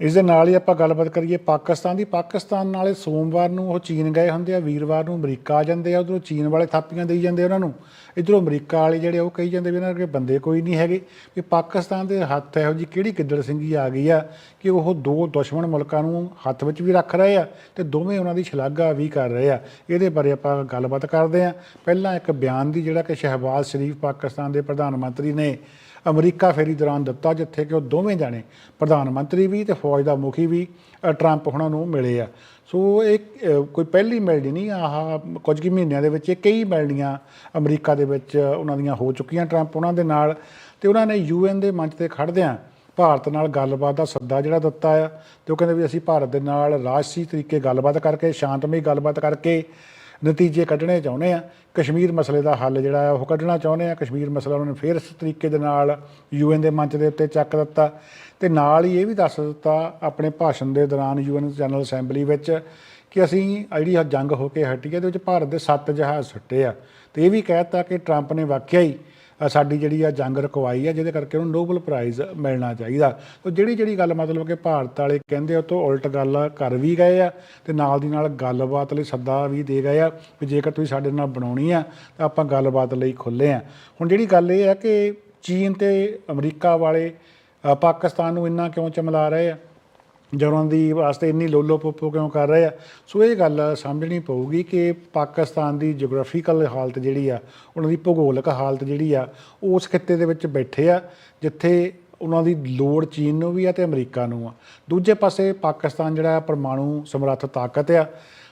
ਇਸ ਦੇ ਨਾਲ ਹੀ ਆਪਾਂ ਗੱਲਬਾਤ ਕਰੀਏ ਪਾਕਿਸਤਾਨ ਦੀ। ਪਾਕਿਸਤਾਨ ਨਾਲੇ ਸੋਮਵਾਰ ਨੂੰ ਉਹ ਚੀਨ ਗਏ ਹੁੰਦੇ ਆ, ਵੀਰਵਾਰ ਨੂੰ ਅਮਰੀਕਾ ਆ ਜਾਂਦੇ ਆ, ਉਧਰੋਂ ਚੀਨ ਵਾਲੇ ਥਾਪੀਆਂ ਦੇਈ ਜਾਂਦੇ ਉਹਨਾਂ ਨੂੰ। ਇਧਰੋਂ ਅਮਰੀਕਾ ਵਾਲੇ ਜਿਹੜੇ ਉਹ ਕਹੀ ਜਾਂਦੇ ਵੀ ਇਹਨਾਂ ਦੇ ਬੰਦੇ ਕੋਈ ਨਹੀਂ ਹੈਗੇ। ਵੀ ਪਾਕਿਸਤਾਨ ਦੇ ਹੱਥ ਇਹੋ ਜੀ ਕਿਹੜੀ ਕਿੱਦੜ ਸਿੰਘੀ ਆ ਗਈ ਆ ਕਿ ਉਹ ਦੋ ਦੁਸ਼ਮਣ ਮੁਲਕਾਂ ਨੂੰ ਹੱਥ ਵਿੱਚ ਵੀ ਰੱਖ ਰਹੇ ਆ ਤੇ ਦੋਵੇਂ ਉਹਨਾਂ ਦੀ ਸ਼ਲਾਘਾ ਵੀ ਕਰ ਰਹੇ ਆ। ਇਹਦੇ ਬਾਰੇ ਆਪਾਂ ਗੱਲਬਾਤ ਕਰਦੇ ਆ। ਪਹਿਲਾਂ ਇੱਕ ਬਿਆਨ ਦੀ ਜਿਹੜਾ ਕਿ ਸ਼ਹਿਬਾਜ਼ ਸ਼ਰੀਫ ਪਾਕਿਸਤਾਨ ਦੇ ਪ੍ਰਧਾਨ ਮੰਤਰੀ ਨੇ ਅਮਰੀਕਾ ਫੇਰੀ ਦੌਰਾਨ ਦਿੱਤਾ, ਜਿੱਥੇ ਕਿ ਉਹ ਦੋਵੇਂ ਜਾਣੇ, ਪ੍ਰਧਾਨ ਮੰਤਰੀ ਵੀ ਤੇ ਫੌਜ ਦਾ ਮੁਖੀ ਵੀ ਟਰੰਪ ਉਹਨਾਂ ਨੂੰ ਮਿਲੇ ਆ। ਸੋ ਇਹ ਕੋਈ ਪਹਿਲੀ ਮਿਲਣੀ ਨਹੀਂ, ਆਹ ਕੁਝ ਕੁ ਮਹੀਨਿਆਂ ਦੇ ਵਿੱਚ ਇਹ ਕਈ ਮਿਲਣੀਆਂ ਅਮਰੀਕਾ ਦੇ ਵਿੱਚ ਉਹਨਾਂ ਦੀਆਂ ਹੋ ਚੁੱਕੀਆਂ ਟਰੰਪ ਉਹਨਾਂ ਦੇ ਨਾਲ। ਤੇ ਉਹਨਾਂ ਨੇ ਯੂਐਨ ਦੇ ਮੰਚ ਤੇ ਖੜਦਿਆਂ ਭਾਰਤ ਨਾਲ ਗੱਲਬਾਤ ਦਾ ਸੱਦਾ ਜਿਹੜਾ ਦਿੱਤਾ ਆ। ਤੇ ਉਹ ਕਹਿੰਦੇ ਵੀ ਅਸੀਂ ਭਾਰਤ ਦੇ ਨਾਲ ਰਾਜਸੀ ਤਰੀਕੇ ਗੱਲਬਾਤ ਕਰਕੇ, ਸ਼ਾਂਤਮਈ ਗੱਲਬਾਤ ਕਰਕੇ ਨਤੀਜੇ ਕੱਢਣੇ ਚਾਹੁੰਦੇ ਆ। ਕਸ਼ਮੀਰ ਮਸਲੇ ਦਾ ਹੱਲ ਜਿਹੜਾ ਹੈ ਉਹ ਕੱਢਣਾ ਚਾਹੁੰਦੇ ਆ। ਕਸ਼ਮੀਰ ਮਸਲਾ ਉਹਨਾਂ ਨੇ ਫੇਰ ਇਸ ਤਰੀਕੇ ਦੇ ਨਾਲ ਯੂਐਨ ਦੇ ਮੰਚ ਦੇ ਉੱਤੇ ਚੱਕ ਦਿੱਤਾ। ਤੇ ਨਾਲ ਹੀ ਇਹ ਵੀ ਦੱਸ ਦਿੱਤਾ ਆਪਣੇ ਭਾਸ਼ਣ ਦੇ ਦੌਰਾਨ ਯੂਐਨ ਜਨਰਲ ਅਸੈਂਬਲੀ ਵਿੱਚ ਕਿ ਅਸੀਂ ਜਿਹੜੀ ਜੰਗ ਹੋ ਕੇ ਹਟੀ ਹੈ ਇਹਦੇ ਵਿੱਚ ਭਾਰਤ ਦੇ ਸੱਤ ਜਹਾਜ਼ ਸੁੱਟੇ ਆ। ਤੇ ਇਹ ਵੀ ਕਹਿਤਾ ਕਿ ਟਰੰਪ ਨੇ ਵਾਕਿਆ ਹੀ ਸਾਡੀ ਜਿਹੜੀ ਆ ਜੰਗ ਰੁਕਵਾਈ ਆ, ਜਿਹਦੇ ਕਰਕੇ ਉਹਨੂੰ ਨੋਬਲ ਪ੍ਰਾਈਜ਼ ਮਿਲਣਾ ਚਾਹੀਦਾ। ਤੋ ਜਿਹੜੀ ਜਿਹੜੀ ਗੱਲ ਮਤਲਬ ਕਿ ਭਾਰਤ ਵਾਲੇ ਕਹਿੰਦੇ ਉਹ ਤੋਂ ਉਲਟ ਗੱਲ ਕਰ ਵੀ ਗਏ ਆ ਤੇ ਨਾਲ ਦੀ ਨਾਲ ਗੱਲਬਾਤ ਲਈ ਸੱਦਾ ਵੀ ਦੇ ਗਏ ਆ ਕਿ ਜੇਕਰ ਤੁਸੀਂ ਸਾਡੇ ਨਾਲ ਬਣਾਉਣੀ ਆ, ਤਾਂ ਆਪਾਂ ਗੱਲਬਾਤ ਲਈ ਖੁੱਲੇ ਆ। ਹੁਣ ਜਿਹੜੀ ਗੱਲ ਇਹ ਆ ਕਿ ਚੀਨ ਤੇ ਅਮਰੀਕਾ ਵਾਲੇ ਪਾਕਿਸਤਾਨ ਨੂੰ ਇੰਨਾ ਕਿਉਂ ਚਮਲਾ ਰਹੇ ਆ? ਜਰਾਂ ਦੀ ਵਾਸਤੇ ਇੰਨੀ ਲੋਲੋ ਪੋਪੋ ਕਿਉਂ ਕਰ ਰਹੇ ਆ? ਸੋ ਇਹ ਗੱਲ ਸਮਝਣੀ ਪਊਗੀ ਕਿ ਪਾਕਿਸਤਾਨ ਦੀ ਜੀਓਗ੍ਰਾਫੀਕਲ ਹਾਲਤ ਜਿਹੜੀ ਆ, ਉਹਨਾਂ ਦੀ ਭੂਗੋਲਿਕ ਹਾਲਤ ਜਿਹੜੀ ਆ ਉਸ ਖਿੱਤੇ ਦੇ ਵਿੱਚ ਬੈਠੇ ਆ, ਜਿੱਥੇ ਉਹਨਾਂ ਦੀ ਲੋੜ ਚੀਨ ਨੂੰ ਵੀ ਆ ਤੇ ਅਮਰੀਕਾ ਨੂੰ ਆ। ਦੂਜੇ ਪਾਸੇ ਪਾਕਿਸਤਾਨ ਜਿਹੜਾ ਆ, ਪਰਮਾਣੂ ਸਮਰੱਥ ਤਾਕਤ ਆ।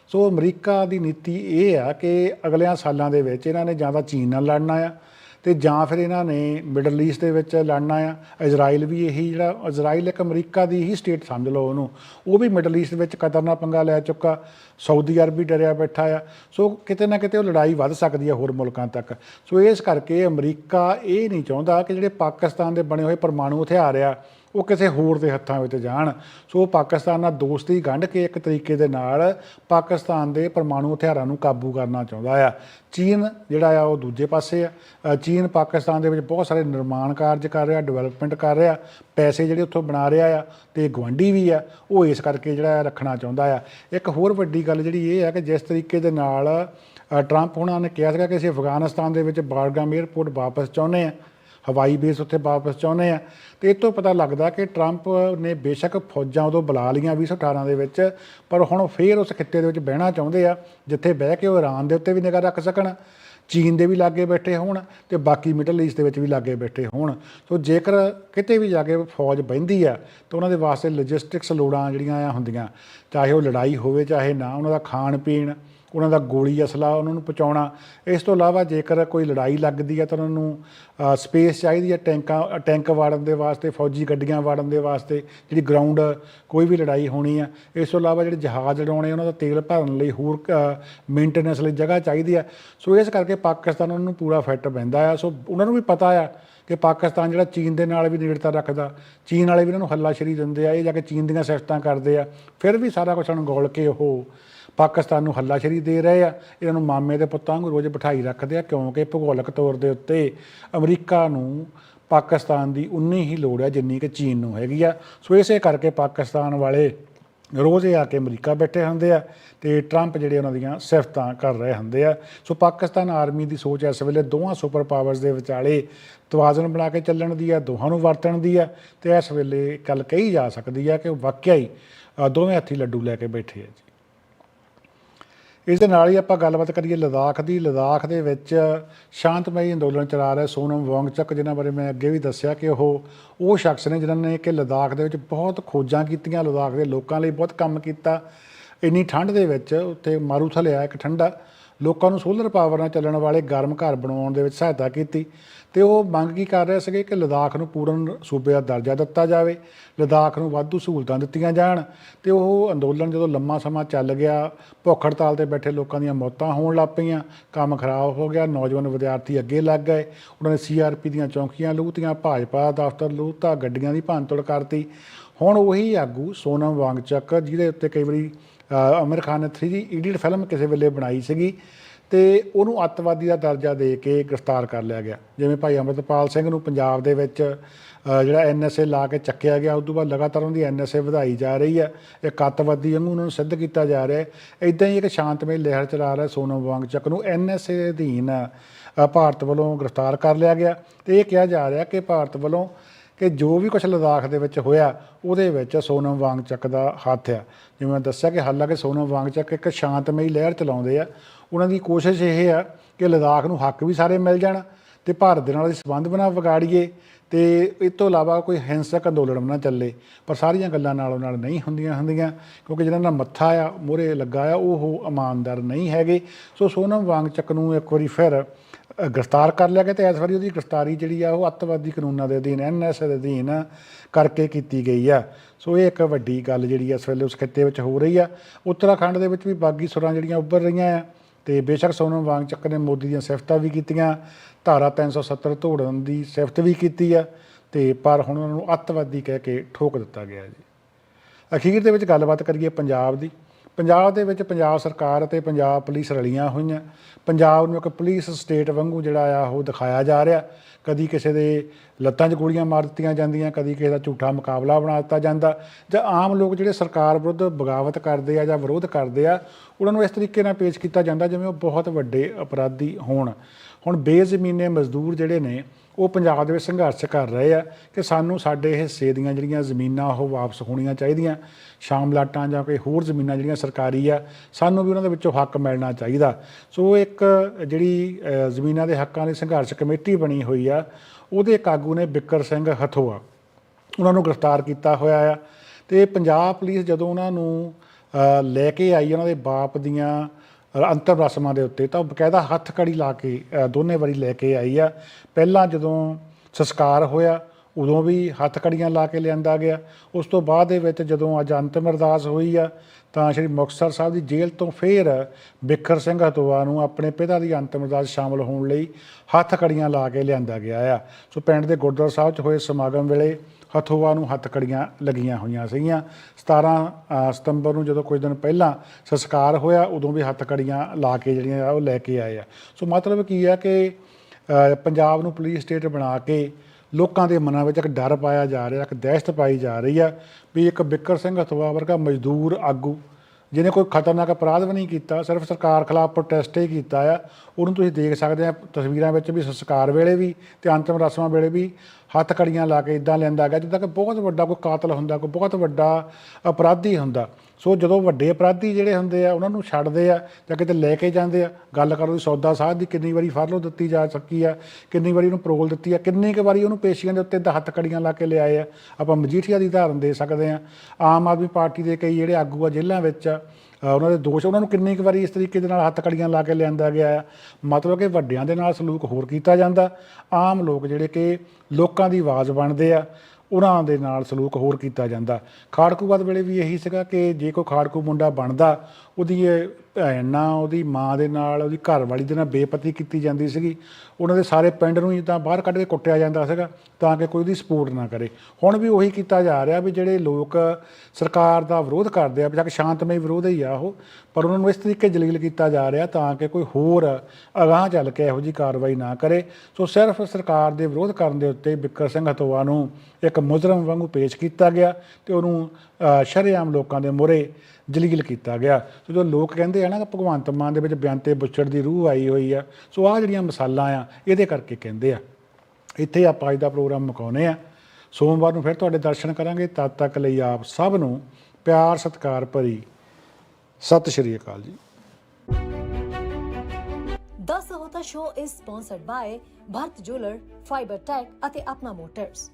ਸੋ ਅਮਰੀਕਾ ਦੀ ਨੀਤੀ ਇਹ ਆ ਕਿ ਅਗਲਿਆਂ ਸਾਲਾਂ ਦੇ ਵਿੱਚ ਇਹਨਾਂ ਨੇ ਜਾਂ ਤਾਂ ਚੀਨ ਨਾਲ ਲੜਨਾ ਆ ਤੇ ਜਾਂ ਫਿਰ ਇਹਨਾਂ ਨੇ ਮਿਡਲ ਈਸਟ ਦੇ ਵਿੱਚ ਲੜਨਾ ਆ। ਇਜ਼ਰਾਈਲ ਵੀ ਇਹੀ ਜਿਹੜਾ, ਇਜ਼ਰਾਈਲ ਇੱਕ ਅਮਰੀਕਾ ਦੀ ਹੀ ਸਟੇਟ ਸਮਝ ਲਓ ਉਹਨੂੰ। ਉਹ ਵੀ ਮਿਡਲ ਈਸਟ ਵਿੱਚ ਕਤਰ ਨਾਲ ਪੰਗਾ ਲੈ ਚੁੱਕਾ। ਸਾਊਦੀ ਅਰਬ ਵੀ ਡਰਿਆ ਬੈਠਾ ਆ। ਸੋ ਕਿਤੇ ਨਾ ਕਿਤੇ ਉਹ ਲੜਾਈ ਵੱਧ ਸਕਦੀ ਆ ਹੋਰ ਮੁਲਕਾਂ ਤੱਕ। ਸੋ ਇਸ ਕਰਕੇ ਅਮਰੀਕਾ ਇਹ ਨਹੀਂ ਚਾਹੁੰਦਾ ਕਿ ਜਿਹੜੇ ਪਾਕਿਸਤਾਨ ਦੇ ਬਣੇ ਹੋਏ ਪਰਮਾਣੂ ਹਥਿਆਰ ਆ ਉਹ ਕਿਸੇ ਹੋਰ ਦੇ ਹੱਥਾਂ ਵਿੱਚ ਜਾਣ। ਸੋ ਉਹ ਪਾਕਿਸਤਾਨ ਨਾਲ ਦੋਸਤੀ ਗੰਢ ਕੇ ਇੱਕ ਤਰੀਕੇ ਦੇ ਨਾਲ ਪਾਕਿਸਤਾਨ ਦੇ ਪਰਮਾਣੂ ਹਥਿਆਰਾਂ ਨੂੰ ਕਾਬੂ ਕਰਨਾ ਚਾਹੁੰਦਾ ਆ। ਚੀਨ ਜਿਹੜਾ ਆ, ਉਹ ਦੂਜੇ ਪਾਸੇ ਆ। ਚੀਨ ਪਾਕਿਸਤਾਨ ਦੇ ਵਿੱਚ ਬਹੁਤ ਸਾਰੇ ਨਿਰਮਾਣ ਕਾਰਜ ਕਰ ਰਿਹਾ, ਡਿਵੈਲਪਮੈਂਟ ਕਰ ਰਿਹਾ। ਪੈਸੇ ਜਿਹੜੇ ਉੱਥੋਂ ਬਣਾ ਰਿਹਾ ਆ ਤੇ ਗਵਾਂਢੀ ਵੀ ਆ, ਉਹ ਇਸ ਕਰਕੇ ਜਿਹੜਾ ਆ ਰੱਖਣਾ ਚਾਹੁੰਦਾ ਆ। ਇੱਕ ਹੋਰ ਵੱਡੀ ਗੱਲ ਜਿਹੜੀ ਇਹ ਆ ਕਿ ਜਿਸ ਤਰੀਕੇ ਦੇ ਨਾਲ ਟਰੰਪ ਉਹਨਾਂ ਨੇ ਕਿਹਾ ਸੀਗਾ ਕਿ ਅਸੀਂ ਅਫਗਾਨਿਸਤਾਨ ਦੇ ਵਿੱਚ ਬਾਰਗਾਮ 에ਅਰਪੋਰਟ ਵਾਪਸ ਚਾਹੁੰਦੇ ਆ। ਹਵਾਈ ਬੇਸ ਉੱਥੇ ਵਾਪਸ ਚਾਹੁੰਦੇ ਆ। ਤੇ ਇਹ ਤੋਂ ਪਤਾ ਲੱਗਦਾ ਕਿ ਟਰੰਪ ਨੇ ਬੇਸ਼ੱਕ ਫੌਜਾਂ ਉਦੋਂ ਬੁਲਾ ਲੀਆਂ 2018 ਦੇ ਵਿੱਚ, ਪਰ ਹੁਣ ਫੇਰ ਉਸ ਖਿੱਤੇ ਦੇ ਵਿੱਚ ਬਹਿਣਾ ਚਾਹੁੰਦੇ ਆ, ਜਿੱਥੇ ਬਹਿ ਕੇ ਉਹ ਇਰਾਨ ਦੇ ਉੱਤੇ ਵੀ ਨਿਗਾਹ ਰੱਖ ਸਕਣ, ਚੀਨ ਦੇ ਵੀ ਲਾਗੇ ਬੈਠੇ ਹੋਣ ਤੇ ਬਾਕੀ ਮਿਡਲ ਈਸਟ ਦੇ ਵਿੱਚ ਵੀ ਲਾਗੇ ਬੈਠੇ ਹੋਣ। ਸੋ ਜੇਕਰ ਕਿਤੇ ਵੀ ਜਾ ਕੇ ਫੌਜ ਬਹਿੰਦੀ ਆ, ਤਾਂ ਉਹਨਾਂ ਦੇ ਵਾਸਤੇ ਲੌਜਿਸਟਿਕਸ ਲੋੜਾਂ ਜਿਹੜੀਆਂ ਆ ਹੁੰਦੀਆਂ, ਚਾਹੇ ਉਹ ਲੜਾਈ ਹੋਵੇ, ਚਾਹੇ ਨਾ ਉਹਨਾਂ ਦਾ ਖਾਣ ਪੀਣ ਉਹਨਾਂ ਦਾ ਗੋਲੀ ਅਸਲਾ ਉਹਨਾਂ ਨੂੰ ਪਹੁੰਚਾਉਣਾ। ਇਸ ਤੋਂ ਇਲਾਵਾ ਜੇਕਰ ਕੋਈ ਲੜਾਈ ਲੱਗਦੀ ਹੈ ਤਾਂ ਉਹਨਾਂ ਨੂੰ ਸਪੇਸ ਚਾਹੀਦੀ ਹੈ ਟੈਂਕਾਂ ਟੈਂਕ ਵਾੜਨ ਦੇ ਵਾਸਤੇ, ਫੌਜੀ ਗੱਡੀਆਂ ਵਾੜਨ ਦੇ ਵਾਸਤੇ, ਜਿਹੜੀ ਗਰਾਊਂਡ, ਕੋਈ ਵੀ ਲੜਾਈ ਹੋਣੀ ਆ ਇਸ ਤੋਂ ਇਲਾਵਾ ਜਿਹੜੇ ਜਹਾਜ਼ ਉਡਾਉਣੇ ਉਹਨਾਂ ਦਾ ਤੇਲ ਭਰਨ ਲਈ ਹੋਰ ਮੇਨਟੇਨੈਂਸ ਲਈ ਜਗ੍ਹਾ ਚਾਹੀਦੀ ਆ ਸੋ ਇਸ ਕਰਕੇ ਪਾਕਿਸਤਾਨ ਉਹਨਾਂ ਨੂੰ ਪੂਰਾ ਫਿੱਟ ਪੈਂਦਾ ਆ। ਸੋ ਉਹਨਾਂ ਨੂੰ ਵੀ ਪਤਾ ਆ ਕਿ ਪਾਕਿਸਤਾਨ ਜਿਹੜਾ ਚੀਨ ਦੇ ਨਾਲ ਵੀ ਨੇੜਤਾ ਰੱਖਦਾ, ਚੀਨ ਵਾਲੇ ਵੀ ਇਹਨਾਂ ਨੂੰ ਹੱਲਾਸ਼ੇਰੀ ਦਿੰਦੇ ਆ, ਇਹ ਜਾ ਕੇ ਚੀਨ ਦੀਆਂ ਸਿਫਤਾਂ ਕਰਦੇ ਆ। ਫਿਰ ਵੀ ਸਾਰਾ ਕੁਝ ਅਣਗੋਲ ਕੇ ਉਹ ਪਾਕਿਸਤਾਨ ਨੂੰ ਹੱਲਾਸ਼ੇਰੀ ਦੇ ਰਹੇ ਆ। ਇਹਨਾਂ ਨੂੰ ਮਾਮੇ ਦੇ ਪੁੱਤਾਂ ਨੂੰ ਰੋਜ਼ ਬਿਠਾਈ ਰੱਖਦੇ ਆ, ਕਿਉਂਕਿ ਭੂਗੋਲਿਕ ਤੌਰ ਦੇ ਉੱਤੇ ਅਮਰੀਕਾ ਨੂੰ ਪਾਕਿਸਤਾਨ ਦੀ ਉਨੀ ਹੀ ਲੋੜ ਹੈ ਜਿੰਨੀ ਕਿ ਚੀਨ ਨੂੰ ਹੈਗੀ ਆ। ਸੋ ਇਸੇ ਕਰਕੇ ਪਾਕਿਸਤਾਨ ਵਾਲੇ ਰੋਜ਼ ਆ ਕੇ ਅਮਰੀਕਾ ਬੈਠੇ ਹੁੰਦੇ ਆ ਤੇ ਟਰੰਪ ਜਿਹੜੇ ਉਹਨਾਂ ਦੀਆਂ ਸਿਫਤਾਂ ਕਰ ਰਹੇ ਹੁੰਦੇ ਆ। ਸੋ ਪਾਕਿਸਤਾਨ ਆਰਮੀ ਦੀ ਸੋਚ ਇਸ ਵੇਲੇ ਦੋਵਾਂ ਸੁਪਰ ਪਾਵਰਸ ਦੇ ਵਿਚਾਲੇ ਤਵਾਜ਼ਨ ਬਣਾ ਕੇ ਚੱਲਣ ਦੀ ਆ, ਦੋਹਾਂ ਨੂੰ ਵਰਤਣ ਦੀ ਆ ਤੇ ਇਸ ਵੇਲੇ ਕੱਲ ਕਹੀ ਜਾ ਸਕਦੀ ਆ ਕਿ ਉਹ ਵਾਕਿਆ ਹੀ ਦੋਵੇਂ ਹੱਥੀ ਲੱਡੂ ਲੈ ਕੇ ਬੈਠੇ ਆ ਜੀ। ਇਸ ਦੇ ਨਾਲ ਹੀ ਆਪਾਂ ਗੱਲਬਾਤ ਕਰੀਏ ਲਦਾਖ ਦੀ। ਲਦਾਖ ਦੇ ਵਿੱਚ ਸ਼ਾਂਤਮਈ ਅੰਦੋਲਨ ਚਲਾ ਰਹੇ ਸੋਨਮ ਵਾਂਗਚਕ, ਜਿਨ੍ਹਾਂ ਬਾਰੇ ਮੈਂ ਅੱਗੇ ਵੀ ਦੱਸਿਆ ਕਿ ਉਹ ਉਹ ਸ਼ਖਸ ਨੇ ਜਿਨ੍ਹਾਂ ਨੇ ਕਿ ਲਦਾਖ ਦੇ ਵਿੱਚ ਬਹੁਤ ਖੋਜਾਂ ਕੀਤੀਆਂ, ਲਦਾਖ ਦੇ ਲੋਕਾਂ ਲਈ ਬਹੁਤ ਕੰਮ ਕੀਤਾ। ਇੰਨੀ ਠੰਡ ਦੇ ਵਿੱਚ ਉੱਥੇ ਮਾਰੂਥਲ ਆ, ਇੱਕ ਠੰਡਾ। ਲੋਕਾਂ ਨੂੰ ਸੋਲਰ ਪਾਵਰ ਨਾਲ ਚੱਲਣ ਵਾਲੇ ਗਰਮ ਘਰ ਬਣਾਉਣ ਦੇ ਵਿੱਚ ਸਹਾਇਤਾ ਕੀਤੀ ਤੇ ਉਹ ਮੰਗ ਕੀ ਕਰ ਰਹੇ ਸੀਗੇ ਕਿ ਲਦਾਖ ਨੂੰ ਪੂਰਨ ਸੂਬੇ ਦਾ ਦਰਜਾ ਦਿੱਤਾ ਜਾਵੇ, ਲਦਾਖ ਨੂੰ ਵਾਧੂ ਸਹੂਲਤਾਂ ਦਿੱਤੀਆਂ ਜਾਣ ਤੇ ਉਹ ਅੰਦੋਲਨ ਜਦੋਂ ਲੰਮਾ ਸਮਾਂ ਚੱਲ ਗਿਆ, ਭੁੱਖ ਹੜਤਾਲ ਤੇ ਬੈਠੇ ਲੋਕਾਂ ਦੀਆਂ ਮੌਤਾਂ ਹੋਣ ਲੱਗ ਪਈਆਂ, ਕੰਮ ਖਰਾਬ ਹੋ ਗਿਆ, ਨੌਜਵਾਨ ਵਿਦਿਆਰਥੀ ਅੱਗੇ ਲੱਗ ਗਏ, ਉਹਨਾਂ ਨੇ ਸੀਆਰਪੀ ਦੀਆਂ ਚੌਂਕੀਆਂ ਲੂਤੀਆਂ, ਭਾਜਪਾ ਦਫ਼ਤਰ ਲੂਤਾ, ਗੱਡੀਆਂ ਦੀ ਭੰਨਤੋੜ ਕਰਤੀ। ਹੁਣ ਉਹੀ ਆਗੂ ਸੋਨਮ ਵਾਂਗਚਕ, ਜਿਹਦੇ ਉੱਤੇ ਕਈ ਵਾਰੀ ਅ, ਖਾਨ ਨੇ 3D ਇਡੀਟ ਫਿਲਮ ਕਿਸੇ ਵੇਲੇ ਬਣਾਈ ਸੀਗੀ ਤੇ ਉਹਨੂੰ ਅੱਤਵਾਦੀ ਦਾ ਦਰਜਾ ਦੇ ਕੇ ਗ੍ਰਿਫਤਾਰ ਕਰ ਲਿਆ ਗਿਆ। ਜਿਵੇਂ ਭਾਈ ਅਮਰਤਪਾਲ ਸਿੰਘ ਨੂੰ ਪੰਜਾਬ ਦੇ ਵਿੱਚ ਅ, ਜਿਹੜਾ ਐਨਐਸਏ ਲਾ ਕੇ ਚੱਕਿਆ ਗਿਆ ਉਸ ਤੋਂ ਬਾਅਦ ਲਗਾਤਾਰ ਉਹਦੀ ਐਨਐਸਏ ਵਧਾਈ ਜਾ ਰਹੀ ਹੈ ਇੱਕ ਅੱਤਵਾਦੀ ਵਾਂਗੂ ਉਹਨਾਂ ਨੂੰ ਸਿੱਧ ਕੀਤਾ ਜਾ ਰਿਹਾ ਹੈ। ਇਦਾਂ ਹੀ ਇੱਕ ਸ਼ਾਂਤਮਈ ਲਹਿਰ ਚਲਾ ਰਿਹਾ ਸੋਨਮ ਵਾਂਗਚਕ ਨੂੰ ਐਨਐਸਏ ਦੇ ਅਧੀਨ ਭਾਰਤ ਵੱਲੋਂ ਗ੍ਰਿਫਤਾਰ ਕਰ ਲਿਆ ਗਿਆ ਤੇ ਇਹ ਕਿਹਾ ਜਾ ਰਿਹਾ ਕਿ ਭਾਰਤ ਵੱਲੋਂ ਕਿ ਜੋ ਵੀ ਕੁਝ ਲਦਾਖ ਦੇ ਵਿੱਚ ਹੋਇਆ, ਉਹਦੇ ਵਿੱਚ ਸੋਨਮ ਵਾਂਗਚਕ ਦਾ ਹੱਥ ਆ। ਜਿਵੇਂ ਮੈਂ ਦੱਸਿਆ ਕਿ ਹਾਲਾਂਕਿ ਸੋਨਮ ਵਾਂਗਚਕ ਇੱਕ ਸ਼ਾਂਤਮਈ ਲਹਿਰ ਚਲਾਉਂਦੇ ਆ, ਉਹਨਾਂ ਦੀ ਕੋਸ਼ਿਸ਼ ਇਹ ਆ ਕਿ ਲਦਾਖ ਨੂੰ ਹੱਕ ਵੀ ਸਾਰੇ ਮਿਲ ਜਾਣ ਤੇ ਭਾਰਤ ਦੇ ਨਾਲ ਅਸੀਂ ਸੰਬੰਧ ਬਣਾ ਵਿਗਾੜੀਏ ਤੇ ਇਸ ਤੋਂ ਇਲਾਵਾ ਕੋਈ ਹਿੰਸਕ ਅੰਦੋਲਨ ਨਾ ਚੱਲੇ। ਪਰ ਸਾਰੀਆਂ ਗੱਲਾਂ ਨਾਲੋਂ ਨਾਲ ਨਹੀਂ ਹੁੰਦੀਆਂ ਹੁੰਦੀਆਂ, ਕਿਉਂਕਿ ਜਿਹਨਾਂ ਦਾ ਮੱਥਾ ਆ ਮੋਰੇ ਲੱਗਾ ਆ, ਉਹ ਇਮਾਨਦਾਰ ਨਹੀਂ ਹੈਗੇ। ਸੋ ਸੋਨਮ ਵਾਂਗਚਕ ਨੂੰ ਇੱਕ ਵਾਰੀ ਫਿਰ ਗ੍ਰਿਫਤਾਰ ਕਰ ਲਿਆ ਗਿਆ ਤੇ ਇਸ ਵਾਰੀ ਉਹਦੀ ਗ੍ਰਿਫਤਾਰੀ ਜਿਹੜੀ ਆ ਉਹ ਅੱਤਵਾਦੀ ਕਾਨੂੰਨਾਂ ਦੇ ਅਧੀਨ ਐਨਐਸਏ ਦੇ ਅਧੀਨ ਕਰਕੇ ਕੀਤੀ ਗਈ ਆ। ਸੋ ਇਹ ਇੱਕ ਵੱਡੀ ਗੱਲ ਜਿਹੜੀ ਇਸ ਵੇਲੇ ਉਸ ਖਿੱਤੇ ਵਿੱਚ ਹੋ ਰਹੀ ਆ। ਉੱਤਰਾਖੰਡ ਦੇ ਵਿੱਚ ਵੀ ਬਾਗੀ ਸੁਰਾਂ ਜਿਹੜੀਆਂ ਉੱਭਰ ਰਹੀਆਂ ਆ ਤੇ ਬੇਸ਼ੱਕ ਸੋਨਮ ਵਾਂਗਚਕ ਨੇ ਮੋਦੀ ਦੀਆਂ ਸਿਫਤਾਂ ਵੀ ਕੀਤੀਆਂ, ਧਾਰਾ 370 ਤੋੜਨ ਦੀ ਸਿਫਤ ਵੀ ਕੀਤੀ ਆ ਤੇ ਪਰ ਹੁਣ ਉਹਨਾਂ ਨੂੰ ਅੱਤਵਾਦੀ ਕਹਿ ਕੇ ਠੋਕ ਦਿੱਤਾ ਗਿਆ ਜੀ। ਅਖੀਰ ਦੇ ਵਿੱਚ ਗੱਲਬਾਤ ਕਰੀਏ ਪੰਜਾਬ ਦੀ। ਪੰਜਾਬ ਦੇ ਵਿੱਚ ਪੰਜਾਬ ਸਰਕਾਰ ਅਤੇ ਪੰਜਾਬ ਪੁਲਿਸ ਰਲੀਆਂ ਹੋਈਆਂ। ਪੰਜਾਬ ਨੂੰ ਇੱਕ ਪੁਲਿਸ ਸਟੇਟ ਵਾਂਗੂ ਜਿਹੜਾ ਆ, ਉਹ ਦਿਖਾਇਆ ਜਾ ਰਿਹਾ। ਕਦੀ ਕਿਸੇ ਦੇ ਲੱਤਾਂ 'ਚ ਗੋਲੀਆਂ ਮਾਰ ਦਿੱਤੀਆਂ ਜਾਂਦੀਆਂ, ਕਦੀ ਕਿਸੇ ਦਾ ਝੂਠਾ ਮੁਕਾਬਲਾ ਬਣਾ ਦਿੱਤਾ ਜਾਂਦਾ ਜਾਂ ਆਮ ਲੋਕ ਜਿਹੜੇ ਸਰਕਾਰ ਵਿਰੁੱਧ ਬਗਾਵਤ ਕਰਦੇ ਆ ਜਾਂ ਵਿਰੋਧ ਕਰਦੇ ਆ, ਉਹਨਾਂ ਨੂੰ ਇਸ ਤਰੀਕੇ ਨਾਲ ਪੇਸ਼ ਕੀਤਾ ਜਾਂਦਾ ਜਿਵੇਂ ਉਹ ਬਹੁਤ ਵੱਡੇ ਅਪਰਾਧੀ ਹੋਣ। ਹੁਣ ਬੇਜ਼ਮੀਨੇ ਮਜ਼ਦੂਰ ਜਿਹੜੇ ਨੇ ਉਹ ਪੰਜਾਬ ਦੇ ਵਿੱਚ ਸੰਘਰਸ਼ ਕਰ ਰਹੇ ਆ ਕਿ ਸਾਨੂੰ ਸਾਡੇ ਹਿੱਸੇ ਦੀਆਂ ਜਿਹੜੀਆਂ ਜ਼ਮੀਨਾਂ ਉਹ ਵਾਪਸ ਹੋਣੀਆਂ ਚਾਹੀਦੀਆਂ, ਸ਼ਾਮ ਲਾਟਾਂ ਜਾਂ ਕੋਈ ਹੋਰ ਜ਼ਮੀਨਾਂ ਜਿਹੜੀਆਂ ਸਰਕਾਰੀ ਆ, ਸਾਨੂੰ ਵੀ ਉਹਨਾਂ ਦੇ ਵਿੱਚੋਂ ਹੱਕ ਮਿਲਣਾ ਚਾਹੀਦਾ। ਸੋ ਇੱਕ ਜਿਹੜੀ ਜ਼ਮੀਨਾਂ ਦੇ ਹੱਕਾਂ ਦੀ ਸੰਘਰਸ਼ ਕਮੇਟੀ ਬਣੀ ਹੋਈ ਆ, ਉਹਦੇ ਇੱਕ ਆਗੂ ਨੇ ਬਿੱਕਰ ਸਿੰਘ ਹਥੋਆ, ਉਹਨਾਂ ਨੂੰ ਗ੍ਰਿਫਤਾਰ ਕੀਤਾ ਹੋਇਆ ਆ। ਤੇ ਪੰਜਾਬ ਪੁਲਿਸ ਜਦੋਂ ਉਹਨਾਂ ਨੂੰ ਲੈ ਕੇ ਆਈ, ਉਹਨਾਂ ਦੇ ਬਾਪ ਦੀਆਂ ਅੰਤਰ ਰਸਮਾਂ ਦੇ ਉੱਤੇ, ਤਾਂ ਉਹ ਬਕਾਇਦਾ ਹੱਥ ਕੜੀ ਲਾ ਕੇ ਦੋਨੇ ਵਾਰੀ ਲੈ ਕੇ ਆਈ ਆ। ਪਹਿਲਾਂ ਜਦੋਂ ਸੰਸਕਾਰ ਹੋਇਆ, ਉਦੋਂ ਵੀ ਹੱਥ ਕੜੀਆਂ ਲਾ ਕੇ ਲਿਆਂਦਾ ਗਿਆ। ਉਸ ਤੋਂ ਬਾਅਦ ਦੇ ਵਿੱਚ ਜਦੋਂ ਅੱਜ ਅੰਤਿਮ ਅਰਦਾਸ ਹੋਈ ਆ, ਤਾਂ ਸ਼੍ਰੀ ਮੁਕਤਸਰ ਸਾਹਿਬ ਦੀ ਜੇਲ੍ਹ ਤੋਂ ਫੇਰ ਬਿੱਖਰ ਸਿੰਘ ਹਤੋਆ ਨੂੰ ਆਪਣੇ ਪਿਤਾ ਦੀ ਅੰਤਿਮ ਅਰਦਾਸ ਸ਼ਾਮਲ ਹੋਣ ਲਈ ਹੱਥ ਕੜੀਆਂ ਲਾ ਕੇ ਲਿਆਂਦਾ ਗਿਆ ਆ। ਸੋ ਪਿੰਡ ਦੇ ਗੁਰਦੁਆਰਾ ਸਾਹਿਬ 'ਚ ਹੋਏ ਸਮਾਗਮ ਵੇਲੇ ਹਥੋਆ ਨੂੰ ਹੱਥਕੜੀਆਂ ਲੱਗੀਆਂ ਹੋਈਆਂ ਸੀਗੀਆਂ। 17 ਸਤੰਬਰ ਨੂੰ ਜਦੋਂ ਕੁਝ ਦਿਨ ਪਹਿਲਾਂ ਸੰਸਕਾਰ ਹੋਇਆ, ਉਦੋਂ ਵੀ ਹੱਥਕੜੀਆਂ ਲਾ ਕੇ ਜਿਹੜੀਆਂ ਉਹ ਲੈ ਕੇ ਆਏ ਆ। ਸੋ ਮਤਲਬ ਕੀ ਆ ਕਿ ਪੰਜਾਬ ਨੂੰ ਪੁਲਿਸ ਸਟੇਟ ਬਣਾ ਕੇ ਲੋਕਾਂ ਦੇ ਮਨਾਂ ਵਿੱਚ ਇੱਕ ਡਰ ਪਾਇਆ ਜਾ ਰਿਹਾ, ਇੱਕ ਦਹਿਸ਼ਤ ਪਾਈ ਜਾ ਰਹੀ ਆ ਵੀ ਇੱਕ ਬਿੱਕਰ ਸਿੰਘ ਹਥੋਆ ਵਰਗਾ ਮਜ਼ਦੂਰ ਆਗੂ, ਜਿਹਨੇ ਕੋਈ ਖਤਰਨਾਕ ਅਪਰਾਧ ਵੀ ਨਹੀਂ ਕੀਤਾ, ਸਿਰਫ ਸਰਕਾਰ ਖਿਲਾਫ ਪ੍ਰੋਟੈਸਟ ਹੀ ਕੀਤਾ ਆ, ਉਹਨੂੰ ਤੁਸੀਂ ਦੇਖ ਸਕਦੇ ਆ ਤਸਵੀਰਾਂ ਵਿੱਚ ਵੀ ਸੰਸਕਾਰ ਵੇਲੇ ਵੀ ਤੇ ਅੰਤਮ ਰਸਮਾਂ ਵੇਲੇ ਵੀ ਹੱਥ ਕੜੀਆਂ ਲਾ ਕੇ ਇਦਾਂ ਲੈਂਦਾ ਗਿਆ, ਜਿੱਦਾਂ ਕਿ ਬਹੁਤ ਵੱਡਾ ਕੋਈ ਕਾਤਲ ਹੁੰਦਾ, ਕੋਈ ਬਹੁਤ ਵੱਡਾ ਅਪਰਾਧੀ ਹੁੰਦਾ। ਸੋ ਜਦੋਂ ਵੱਡੇ ਅਪਰਾਧੀ ਜਿਹੜੇ ਹੁੰਦੇ ਆ, ਉਹਨਾਂ ਨੂੰ ਛੱਡਦੇ ਆ ਜਾਂ ਕਿਤੇ ਲੈ ਕੇ ਜਾਂਦੇ ਆ, ਗੱਲ ਕਰੋ ਦੀ ਸੌਦਾ ਸਾਧ ਦੀ ਕਿੰਨੀ ਵਾਰੀ ਫਰਲੋ ਦਿੱਤੀ ਜਾ ਸਕੀ ਆ, ਕਿੰਨੀ ਵਾਰੀ ਉਹਨੂੰ ਪਰੋਲ ਦਿੱਤੀ ਆ, ਕਿੰਨੀ ਕੁ ਵਾਰੀ ਉਹਨੂੰ ਪੇਸ਼ੀਆਂ ਦੇ ਉੱਤੇ ਏਦਾਂ ਹੱਥ ਕੜੀਆਂ ਲਾ ਕੇ ਲਿਆਏ ਆ, ਆਪਾਂ ਮਜੀਠੀਆ ਦੀ ਉਦਾਹਰਨ ਦੇ ਸਕਦੇ ਆ। ਆਮ ਆਦਮੀ ਪਾਰਟੀ ਦੇ ਕਈ ਜਿਹੜੇ ਆਗੂ ਆ ਜੇਲ੍ਹਾਂ ਵਿੱਚ ਆ ਉਹਨਾਂ ਦੇ ਦੋਸ਼ ਉਹਨਾਂ ਨੂੰ ਕਿੰਨੀ ਕੁ ਵਾਰੀ ਇਸ ਤਰੀਕੇ ਦੇ ਨਾਲ ਹੱਥਕੜੀਆਂ ਲਾ ਕੇ ਲਿਆਂਦਾ ਗਿਆ ਆ? ਮਤਲਬ ਕਿ ਵੱਡਿਆਂ ਦੇ ਨਾਲ ਸਲੂਕ ਹੋਰ ਕੀਤਾ ਜਾਂਦਾ। ਆਮ ਲੋਕ ਜਿਹੜੇ ਕਿ ਲੋਕਾਂ ਦੀ ਆਵਾਜ਼ ਬਣਦੇ ਆ, ਉਹਨਾਂ ਦੇ ਨਾਲ ਸਲੂਕ ਹੋਰ ਕੀਤਾ ਜਾਂਦਾ। ਖਾੜਕੂਵਾਦ ਵੇਲੇ ਵੀ ਇਹੀ ਸੀਗਾ ਕਿ ਜੇ ਕੋਈ ਖਾੜਕੂ ਮੁੰਡਾ ਬਣਦਾ ਉਹਦੀ ਇਹ ਭੈਣ ਨਾਲ, ਉਹਦੀ ਮਾਂ ਦੇ ਨਾਲ, ਉਹਦੀ ਘਰਵਾਲੀ ਦੇ ਨਾਲ ਬੇਪਤੀ ਕੀਤੀ ਜਾਂਦੀ ਸੀਗੀ। ਉਹਨਾਂ ਦੇ ਸਾਰੇ ਪਿੰਡ ਨੂੰ ਜਿੱਦਾਂ ਬਾਹਰ ਕੱਢ ਕੇ ਕੁੱਟਿਆ ਜਾਂਦਾ ਸੀਗਾ, ਤਾਂ ਕਿ ਕੋਈ ਉਹਦੀ ਸਪੋਰਟ ਨਾ ਕਰੇ। ਹੁਣ ਵੀ ਉਹੀ ਕੀਤਾ ਜਾ ਰਿਹਾ ਵੀ ਜਿਹੜੇ ਲੋਕ ਸਰਕਾਰ ਦਾ ਵਿਰੋਧ ਕਰਦੇ ਆ ਬੇਸ਼ੱਕ ਸ਼ਾਂਤਮਈ ਵਿਰੋਧ ਹੀ ਆ ਉਹ, ਪਰ ਉਹਨਾਂ ਨੂੰ ਇਸ ਤਰੀਕੇ ਜਲੀਲ ਕੀਤਾ ਜਾ ਰਿਹਾ ਤਾਂ ਕਿ ਕੋਈ ਹੋਰ ਅਗਾਹ ਚੱਲ ਕੇ ਇਹੋ ਜੀ ਕਾਰਵਾਈ ਨਾ ਕਰੇ। ਸੋ ਸਿਰਫ ਸਰਕਾਰ ਦੇ ਵਿਰੋਧ ਕਰਨ ਦੇ ਉੱਤੇ ਬਿੱਕਰ ਸਿੰਘ ਹਤੋਆ ਨੂੰ ਇੱਕ ਮੁਜਰਮ ਵਾਂਗੂ ਪੇਸ਼ ਕੀਤਾ ਗਿਆ ਤੇ ਉਹਨੂੰ ਸ਼ਰੇਆਮ ਲੋਕਾਂ ਦੇ ਮੂਹਰੇ ਜਲੀਲ ਕੀਤਾ ਗਿਆ। ਸੋ ਜੋ ਲੋਕ ਕਹਿੰਦੇ ਆ ਨਾ ਕਿ ਭਗਵੰਤ ਮਾਨ ਦੇ ਵਿੱਚ ਬਿਆਨ ਤੇ ਦੀ ਰੂਹ ਆਈ ਹੋਈ ਆ ਸੋ ਆਹ ਜਿਹੜੀਆਂ ਮਸਾਲਾਂ ਆ ਇਹਦੇ ਕਰਕੇ ਕਹਿੰਦੇ ਆ। ਇੱਥੇ ਆਪਾਂ ਅੱਜ ਦਾ ਪ੍ਰੋਗਰਾਮ ਮੁਕਾਉਨੇ ਆ। ਸੋਮਵਾਰ ਨੂੰ ਫਿਰ ਤੁਹਾਡੇ ਦਰਸ਼ਨ ਕਰਾਂਗੇ। ਤਦ ਤੱਕ ਲਈ ਆਪ ਸਭ ਨੂੰ ਪਿਆਰ ਸਤਿਕਾਰ ਭਰੀ ਸਤਿ ਸ਼੍ਰੀ ਅਕਾਲ ਜੀ। The Sahota Show is sponsored by Bharat Jeweler, Fiber Tech ਅਤੇ ਆਪਣਾ ਮੋਟਰਸ